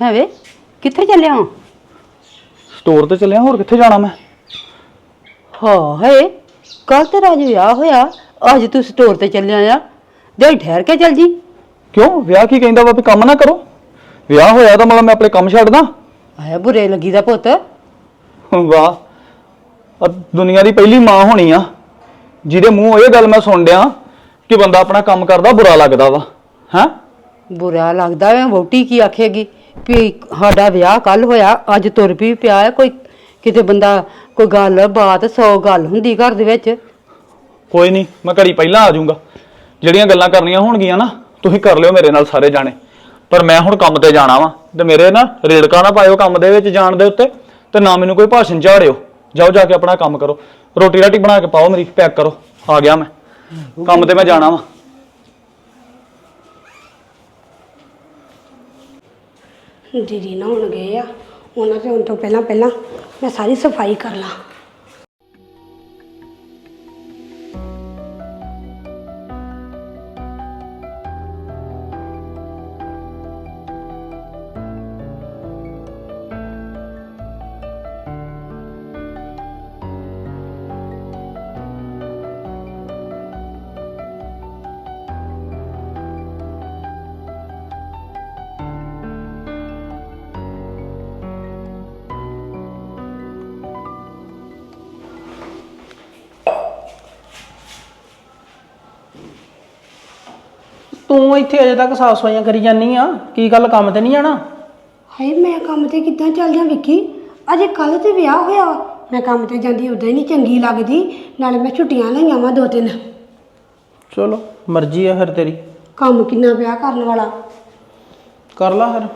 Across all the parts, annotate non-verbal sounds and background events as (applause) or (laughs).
ਹੈ ਵੇ ਕਿੱਥੇ ਚੱਲਿਆ ਹਾਂ ਸਟੋਰ ਤੇ ਚੱਲਿਆ ਹੋਰ ਕਿੱਥੇ ਜਾਣਾ ਮੈਂ? ਹਾਂ ਹੈ ਕੱਲ ਤੇਰਾ ਅੱਜ ਵਿਆਹ ਹੋਇਆ ਅੱਜ ਤੂੰ ਸਟੋਰ ਤੇ ਚੱਲਿਆ ਆ ਦੇ ਠਹਿਰ ਕੇ ਚੱਲ ਜੀ। ਕਿਉਂ? ਵਿਆਹ ਕੀ ਕਹਿੰਦਾ ਵਾ ਵੀ ਕੰਮ ਨਾ ਕਰੋ? ਵਿਆਹ ਹੋਇਆ ਤਾਂ ਮਤਲਬ ਮੈਂ ਆਪਣੇ ਕੰਮ ਛੱਡਦਾ। ਆਇਆ ਬੁਰੇ ਲੱਗੀ ਦਾ ਪੁੱਤ। ਵਾਹ ਆ ਦੁਨੀਆ ਦੀ ਪਹਿਲੀ ਮਾਂ ਹੋਣੀ ਆ। ਜਿਹਦੇ ਮੂੰਹ ਇਹ ਗੱਲ ਮੈਂ ਸੁਣ ਡਿਆ ਕਿ ਬੰਦਾ ਆਪਣਾ ਕੰਮ ਕਰਦਾ ਬੁਰਾ ਲੱਗਦਾ ਵਾ। ਹੈਂ? ਬੁਰਾ ਲੱਗਦਾ ਵੇ ਵੋਟੀ ਕੀ ਆਖੇਗੀ? ਵੀ ਸਾਡਾ ਵਿਆਹ ਕੱਲ ਹੋਇਆ ਅੱਜ ਤੁਰ ਵੀ ਪਿਆ ਹੈ ਕੋਈ ਕਿਤੇ ਬੰਦਾ ਕੋਈ ਗੱਲ ਬਾਤ ਸੌ ਗੱਲ ਹੁੰਦੀ ਘਰ ਦੇ ਵਿੱਚ। ਕੋਈ ਨਹੀਂ ਮੈਂ ਘੜੀ ਪਹਿਲਾਂ ਆ ਜਾਊਂਗਾ। ਜਿਹੜੀਆਂ ਗੱਲਾਂ ਕਰਨੀਆਂ ਹੋਣਗੀਆਂ ਨਾ ਤੁਸੀਂ ਕਰ ਲਿਓ ਮੇਰੇ ਨਾਲ ਸਾਰੇ ਜਾਣੇ। ਪਰ ਮੈਂ ਹੁਣ ਕੰਮ ਤੇ ਜਾਣਾ ਵਾ ਤੇ ਮੇਰੇ ਨਾ ਰੇੜਕਾ ਨਾ ਪਾਇਓ ਕੰਮ ਦੇ ਵਿੱਚ ਜਾਣ ਦੇ ਉੱਤੇ ਤੇ ਨਾ ਮੈਨੂੰ ਕੋਈ ਭਾਸ਼ਣ ਝਾੜਿਓ। ਜਾਓ ਜਾ ਕੇ ਆਪਣਾ ਕੰਮ ਕਰੋ। ਰੋਟੀ ਰਾਟੀ ਬਣਾ ਕੇ ਪਾਓ ਮੇਰੀ ਪੈਕ ਕਰੋ। ਆ ਗਿਆ ਮੈਂ। ਕੰਮ ਤੇ ਮੈਂ ਜਾਣਾ ਵਾ। ਦੀਦੀ ਹੁਣ ਗਏ ਆ। ਉਹਨਾਂ ਦੇ ਹੁਣ ਤੋਂ ਪਹਿਲਾਂ ਪਹਿਲਾਂ ਮੈਂ ਸਾਰੀ ਸਫ਼ਾਈ ਕਰ ਲਾਂ। ਤੂੰ ਇੱਥੇ ਅਜੇ ਤੱਕ ਸਾਫ਼ ਸਫਾਈਆਂ ਕਰੀ ਜਾਨੀ ਆ ਕੀ ਗੱਲ ਕੰਮ ਤੇ ਨਹੀਂ ਜਾਣਾ? ਹਾਏ ਮੈਂ ਕੰਮ ਤੇ ਕਿੱਦਾਂ ਚੱਲ ਜਾਂ ਵਿੱਕੀ? ਅਜੇ ਕੱਲ ਤੇ ਵਿਆਹ ਹੋਇਆ ਵਾ। ਮੈਂ ਕੰਮ ਤੇ ਜਾਂਦੀ ਉਦਾਂ ਹੀ ਨਹੀਂ ਚੰਗੀ ਲੱਗਦੀ ਨਾਲੇ ਮੈਂ ਛੁੱਟੀਆਂ ਲਈਆਂ ਵਾ ਦੋ ਤਿੰਨ। ਚਲੋ ਮਰਜ਼ੀ ਆ ਫਿਰ ਤੇਰੀ। ਕੰਮ ਕਿੰਨਾ ਪਿਆ ਕਰਨ ਵਾਲਾ? ਕਰ ਲਾ ਫਿਰ।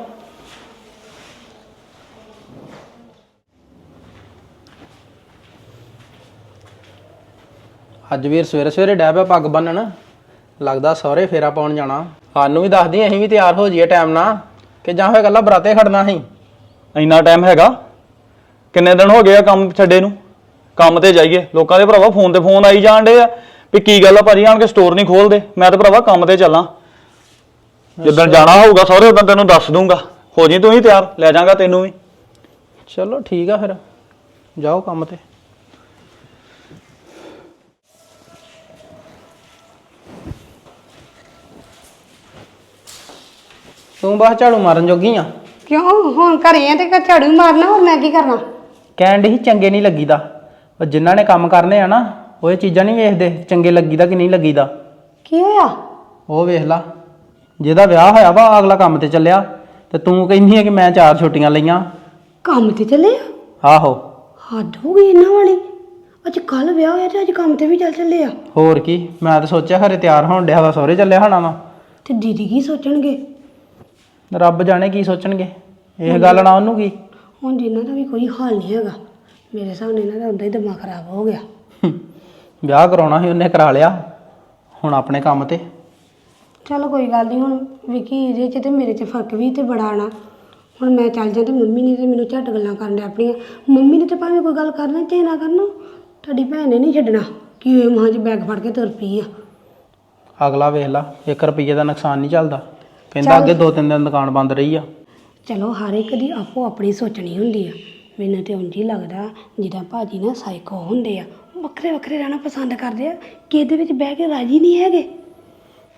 ਅੱਜ ਵੀਰ ਸਵੇਰੇ ਸਵੇਰੇ ਡੈ ਪਿਆ ਪੱਗ ਬੰਨਣ। ਲੱਗਦਾ ਸਹੁਰੇ ਫੇਰਾ ਪਾਉਣ ਜਾਣਾ। ਸਾਨੂੰ ਵੀ ਦੱਸਦੀ ਅਸੀਂ ਵੀ ਤਿਆਰ ਹੋ ਜਾਈਏ ਟਾਈਮ ਨਾਲ। ਕਿ ਜਾਂ ਹੋਏ ਗੱਲਾਂ ਬਰਾਤੇ ਖੜਨਾ ਅਸੀਂ ਇੰਨਾ ਟਾਈਮ ਹੈਗਾ? ਕਿੰਨੇ ਦਿਨ ਹੋ ਗਏ ਆ ਕੰਮ ਛੱਡੇ ਨੂੰ? ਕੰਮ ਤੇ ਜਾਈਏ। ਲੋਕਾਂ ਦੇ ਭਰਾਵਾ ਫੋਨ ਤੇ ਫੋਨ ਆਈ ਜਾਣ ਡੇ ਆ ਵੀ ਕੀ ਗੱਲ ਆ ਭਾਜੀ ਆਣ ਕੇ ਸਟੋਰ ਨਹੀਂ ਖੋਲਦੇ। ਮੈਂ ਤਾਂ ਭਰਾਵਾ ਕੰਮ ਤੇ ਚੱਲਾਂ। ਜਿੱਦਣ ਜਾਣਾ ਹੋਊਗਾ ਸਹੁਰੇ ਉਦੋਂ ਤੈਨੂੰ ਦੱਸ ਦੂੰਗਾ। ਹੋ ਜੀ ਤੂੰ ਹੀ ਤਿਆਰ। ਲੈ ਜਾਵਾਂਗਾ ਤੈਨੂੰ ਵੀ। ਚਲੋ ਠੀਕ ਆ ਫਿਰ। ਜਾਓ ਕੰਮ ਤੇ। ਤੂੰ ਬਾਹਰ ਝਾੜੂ ਮਾਰਨ ਜੋਗੀ ਆ? ਕਿਉਂ? ਹੁਣ ਘਰੇ ਆ ਤੇ ਘਰ ਝਾੜੂ ਮਾਰਨਾ ਹੋਰ ਮੈਂ ਕੀ ਕਰਨਾ? ਕਹਿਣ ਦੇ ਚੰਗੇ ਨਹੀਂ ਲੱਗੀਦਾ। ਉਹ ਜਿਨ੍ਹਾਂ ਨੇ ਕੰਮ ਕਰਨੇ ਆ ਨਾ ਉਹ ਇਹ ਚੀਜ਼ਾਂ ਨਹੀਂ ਵੇਖਦੇ ਚੰਗੇ ਲੱਗੀਦਾ ਕਿ ਨਹੀਂ ਲੱਗੀਦਾ। ਕੀ ਹੋਇਆ? ਉਹ ਵੇਖ ਲਾ ਜਿਹਦਾ ਵਿਆਹ ਹੋਇਆ ਵਾ ਅਗਲਾ ਕੰਮ ਤੇ ਚੱਲਿਆ ਤੇ ਤੂੰ ਕਹਿੰਦੀ ਹੈ ਕਿ ਮੈਂ ਚਾਰ ਛੁੱਟੀਆਂ ਲਈਆਂ। ਕੰਮ ਤੇ ਚੱਲੇ ਆ ਆਹੋ। ਹੱਦ ਹੋ ਗਈ ਇਹਨਾਂ ਵਾਲੀ। ਅੱਜ ਕੱਲ ਵਿਆਹ ਹੋਇਆ ਤੇ ਅੱਜ ਕੰਮ ਤੇ ਵੀ ਚੱਲ ਚੱਲੇ ਆ ਹੋਰ ਕੀ ਮੈਂ ਤਾਂ ਸੋਚਿਆ ਖਰੇ ਤਿਆਰ ਹੋਣ ਡਿਆ ਵਾ ਸਹੁਰੇ ਚੱਲਿਆ ਹੋਣਾ ਵਾ। ਤੇ ਦੀਦੀ ਕੀ ਸੋਚਣਗੇ? ਰੱਬ ਜਾਣੇ ਕੀ ਸੋਚਣਗੇ? ਇਹ ਗੱਲ ਨਾ ਉਹਨੂੰ ਕੀ? ਹੁਣ ਜਿਨ੍ਹਾਂ ਦਾ ਵੀ ਕੋਈ ਹਾਲ ਨਹੀਂ ਹੈਗਾ। ਮੇਰੇ ਹਿਸਾਬ ਨਾਲ ਇਹਨਾਂ ਦਾ ਉਦਾਂ ਹੀ ਦਿਮਾਗ ਖਰਾਬ ਹੋ ਗਿਆ। ਵਿਆਹ ਕਰਾਉਣਾ ਸੀ ਉਹਨੇ ਕਰਾ ਲਿਆ ਹੁਣ ਆਪਣੇ ਕੰਮ ਤੇ। ਚਲੋ ਕੋਈ ਗੱਲ ਨਹੀਂ ਹੁਣ ਵਿੱਕੀ ਇਹਦੇ 'ਚ ਤੇ ਮੇਰੇ 'ਚ ਫ਼ਰਕ ਵੀ ਤੇ ਬੜਾ ਆਣਾ ਹੁਣ ਮੈਂ ਚੱਲ ਜਾਂ ਤੇ ਮੰਮੀ ਨੇ ਤੇ ਮੈਨੂੰ ਝੱਟ ਗੱਲਾਂ ਕਰਨ ਡਿਆ ਆਪਣੀਆਂ। ਮੰਮੀ ਨੇ ਤੇ ਭਾਵੇਂ ਕੋਈ ਗੱਲ ਕਰਨਾ ਚਾਹੇ ਨਾ ਕਰਨਾ। ਤੁਹਾਡੀ ਭੈਣ ਨੇ ਨਹੀਂ ਛੱਡਣਾ ਕਿ ਇਹ ਮਾਂ 'ਚ ਬੈਗ ਫੜ ਕੇ ਤੁਰ ਪਈ ਆ। ਅਗਲਾ ਵੇਖ ਲਾ 1 ਰੁਪਈਏ ਦਾ ਨੁਕਸਾਨ ਨਹੀਂ ਚੱਲਦਾ। ਕਹਿੰਦਾ ਅੱਗੇ ਦੋ ਤਿੰਨ ਦਿਨ ਦੁਕਾਨ ਬੰਦ ਰਹੀ ਆ। ਚਲੋ ਹਰ ਇੱਕ ਦੀ ਆਪੋ ਆਪਣੀ ਸੋਚਣੀ ਹੁੰਦੀ ਆ। ਮੈਨੂੰ ਤੇ ਉਂਝ ਹੀ ਲੱਗਦਾ ਜਿੱਦਾਂ ਭਾਜੀ ਨਾ ਸਾਈਕੋ ਹੁੰਦੇ ਆ। ਵੱਖਰੇ ਵੱਖਰੇ ਰਹਿਣਾ ਪਸੰਦ ਕਰਦੇ ਆ। ਕਿ ਇਹਦੇ ਵਿੱਚ ਬਹਿ ਕੇ ਰਾਜੀ ਨਹੀਂ ਹੈਗੇ?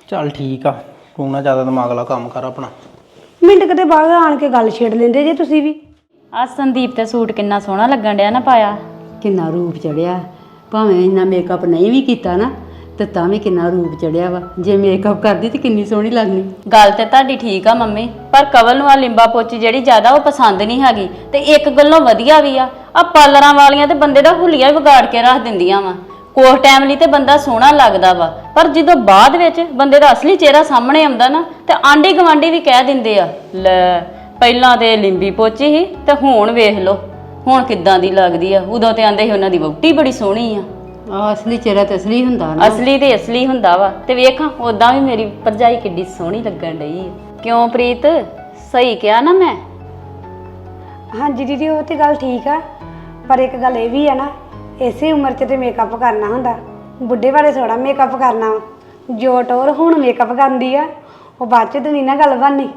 ਚੱਲ ਠੀਕ ਆ। ਤੂੰ ਨਾ ਜ਼ਿਆਦਾ ਦਿਮਾਗ ਲਾ ਕੰਮ ਕਰ ਆਪਣਾ। ਮਿੰਟ ਕਦੇ ਬਾਅਦ ਆਣ ਕੇ ਗੱਲ ਛੇੜ ਲੈਂਦੇ ਜੇ ਤੁਸੀਂ ਵੀ। ਆ ਸੰਦੀਪ ਤੇ ਸੂਟ ਕਿੰਨਾ ਸੋਹਣਾ ਲੱਗਣ ਡਿਆ ਨਾ ਪਾਇਆ। ਕਿੰਨਾ ਰੂਪ ਚੜਿਆ। ਭਾਵੇਂ ਇੰਨਾ ਮੇਕਅਪ ਨਹੀਂ ਵੀ ਕੀਤਾ ਨਾ ਤੇ ਤਾਂ ਵੀ ਕਿੰਨਾ ਰੂਪ ਚੜਿਆ ਵਾ। ਜੇ ਮੇਕਅਪ ਕਰਦੀ ਤੇ ਕਿੰਨੀ ਸੋਹਣੀ ਲੱਗਣੀ ਗੱਲ ਤੇ ਤੁਹਾਡੀ ਠੀਕ ਆ ਮੰਮੀ, ਪਰ ਕਵਲ ਨੂੰ ਆ ਲਿੰਬਾ ਪੋਚੀ ਜਿਹੜੀ ਜ਼ਿਆਦਾ ਉਹ ਪਸੰਦ ਨਹੀਂ ਹੈਗੀ ਤੇ ਇੱਕ ਗੱਲੋਂ ਵਧੀਆ ਵੀ ਆ। ਆ ਪਾਰਲਰਾਂ ਵਾਲੀਆਂ ਤੇ ਬੰਦੇ ਦਾ ਹੁਲੀਆ ਵੀ ਵਿਗਾੜ ਕੇ ਰੱਖ ਦਿੰਦੀਆਂ ਵਾ। ਕੋਹ ਟਾਈਮ ਲਈ ਤੇ ਬੰਦਾ ਸੋਹਣਾ ਲੱਗਦਾ ਵਾ, ਪਰ ਜਦੋਂ ਬਾਅਦ ਵਿੱਚ ਬੰਦੇ ਦਾ ਅਸਲੀ ਚਿਹਰਾ ਸਾਹਮਣੇ ਆਉਂਦਾ ਨਾ, ਤੇ ਆਂਢੀ ਗਵਾਂਢੀ ਵੀ ਕਹਿ ਦਿੰਦੇ ਆ, ਲੈ, ਪਹਿਲਾਂ ਤੇ ਲਿੰਬੀ ਪੋਚੀ ਸੀ ਤੇ ਹੁਣ ਵੇਖ ਲਓ, ਹੁਣ ਕਿੱਦਾਂ ਦੀ ਲੱਗਦੀ ਆ? ਉਦੋਂ ਤੇ ਆਂਦੇ ਸੀ ਉਹਨਾਂ ਦੀ ਵਹੁਟੀ ਬੜੀ ਸੋਹਣੀ ਆ। ਅਸਲੀ ਚਿਹਰਾ ਤੇ ਅਸਲੀ ਹੁੰਦਾ ਨਾ। ਅਸਲੀ ਤੇ ਅਸਲੀ ਹੁੰਦਾ ਵਾ। ਤੇ ਵੇਖਾਂ ਉਦਾਂ ਵੀ ਮੇਰੀ ਭਰਜਾਈ ਕਿੱਡੀ ਸੋਹਣੀ ਲੱਗਣ ਡਈ ਆ। ਕਿਉਂ ਪ੍ਰੀਤ? ਸਹੀ ਕਿਹਾ ਨਾ ਮੈਂ? ਹਾਂਜੀ ਦੀਦੀ ਉਹ ਤੇ ਗੱਲ ਠੀਕ ਆ। ਪਰ ਇੱਕ ਗੱਲ ਇਹ ਵੀ ਆ ਨਾ ਇਸੇ ਉਮਰ 'ਚ ਤੇ ਮੇਕਅਪ ਕਰਨਾ ਹੁੰਦਾ। ਬੁੱਢੇ ਵਾਲੇ ਥੋੜਾ ਮੇਕਅਪ ਕਰਨਾ ਵਾ। ਜੋ ਟੋਰ ਹੁਣ ਮੇਕਅਪ ਕਰਦੀ ਆ ਉਹ ਬਾਅਦ 'ਚ ਤਾਂ ਨਹੀਂ ਨਾ ਗੱਲ ਬਣਨੀ।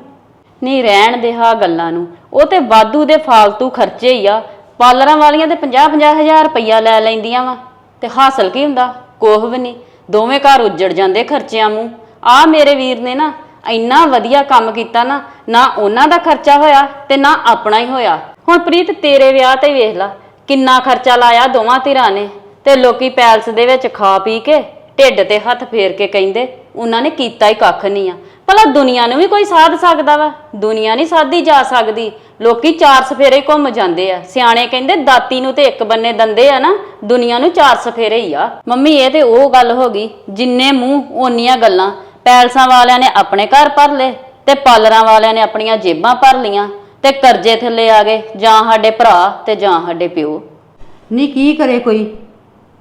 ਨਹੀਂ ਰਹਿਣ ਦੇ ਹਾਂ ਗੱਲਾਂ ਨੂੰ। ਉਹ ਤੇ ਵਾਧੂ ਦੇ ਫਾਲਤੂ ਖਰਚੇ ਹੀ ਆ। ਪਾਰਲਰਾਂ ਵਾਲੀਆਂ ਤੇ 50-50 ਹਜ਼ਾਰ ਰੁਪਈਆ ਲੈ ਲੈਂਦੀਆਂ ਵਾ। ਤੇ ਹਾਸਲ ਕੀ ਹੁੰਦਾ? ਕੋਹ ਵੀ ਨਹੀਂ। ਦੋਵੇਂ ਘਰ ਉੱਜੜ ਜਾਂਦੇ ਖਰਚਿਆਂ ਮੂੰਹ। ਆ ਮੇਰੇ ਵੀਰ ਨੇ ਨਾ ਇੰਨਾ ਵਧੀਆ ਕੰਮ ਕੀਤਾ ਨਾ ਨਾ ਉਹਨਾਂ ਦਾ ਖਰਚਾ ਹੋਇਆ ਤੇ ਨਾ ਆਪਣਾ ਹੀ ਹੋਇਆ। ਹੁਣ ਪ੍ਰੀਤ ਤੇਰੇ ਵਿਆਹ ਤੇ ਵੇਖ ਲਾ, ਕਿੰਨਾ ਖਰਚਾ ਲਾਇਆ ਦੋਵਾਂ ਧਿਰਾਂ ਨੇ। ਤੇ ਲੋਕੀ ਪੈਲਸ ਦੇ ਵਿੱਚ ਖਾ ਪੀ ਕੇ ਢਿੱਡ ਤੇ ਹੱਥ ਫੇਰ ਕੇ ਕਹਿੰਦੇ, ਉਹਨਾਂ ਨੇ ਕੀਤਾ ਹੀ ਕੱਖ ਨਹੀਂ ਆ। ਭਲਾ ਦੁਨੀਆ ਨੂੰ ਵੀ ਕੋਈ ਸਾਧ ਸਕਦਾ ਵਾ? ਦੁਨੀਆ ਨਹੀਂ ਸਾਧੀ ਜਾ ਸਕਦੀ। ਲੋਕੀ ਚਾਰ ਸਫੇਰੇ ਘੁੰਮ ਜਾਂਦੇ ਆ। ਸਿਆਣੇ ਕਹਿੰਦੇ ਦਾਤੀ ਨੂੰ ਤੇ ਇੱਕ ਬੰਨੇ ਦੰਦੇ ਆ ਨਾ, ਦੁਨੀਆ ਨੂੰ ਚਾਰ ਸਫੇਰੇ ਹੀ ਆ। ਮੰਮੀ, ਇਹ ਤੇ ਉਹ ਗੱਲ ਹੋ ਗਈ। ਜਿੰਨੇ ਮੂੰਹ, ਓਨੀਆਂ ਗੱਲਾਂ। ਪੈਲਸਾਂ ਵਾਲਿਆਂ ਨੇ ਆਪਣੇ ਘਰ ਭਰ ਲਏ ਤੇ ਪਾਲਰਾਂ ਵਾਲਿਆਂ ਨੇ ਆਪਣੀਆਂ ਜੇਬਾਂ ਭਰ ਲੀਆਂ ਤੇ ਕਰਜ਼ੇ ਥੱਲੇ ਆ ਗਏ, ਜਾਂ ਸਾਡੇ ਭਰਾ ਤੇ ਜਾਂ ਸਾਡੇ ਪਿਓ। ਨਹੀਂ ਕੀ ਕਰੇ ਕੋਈ?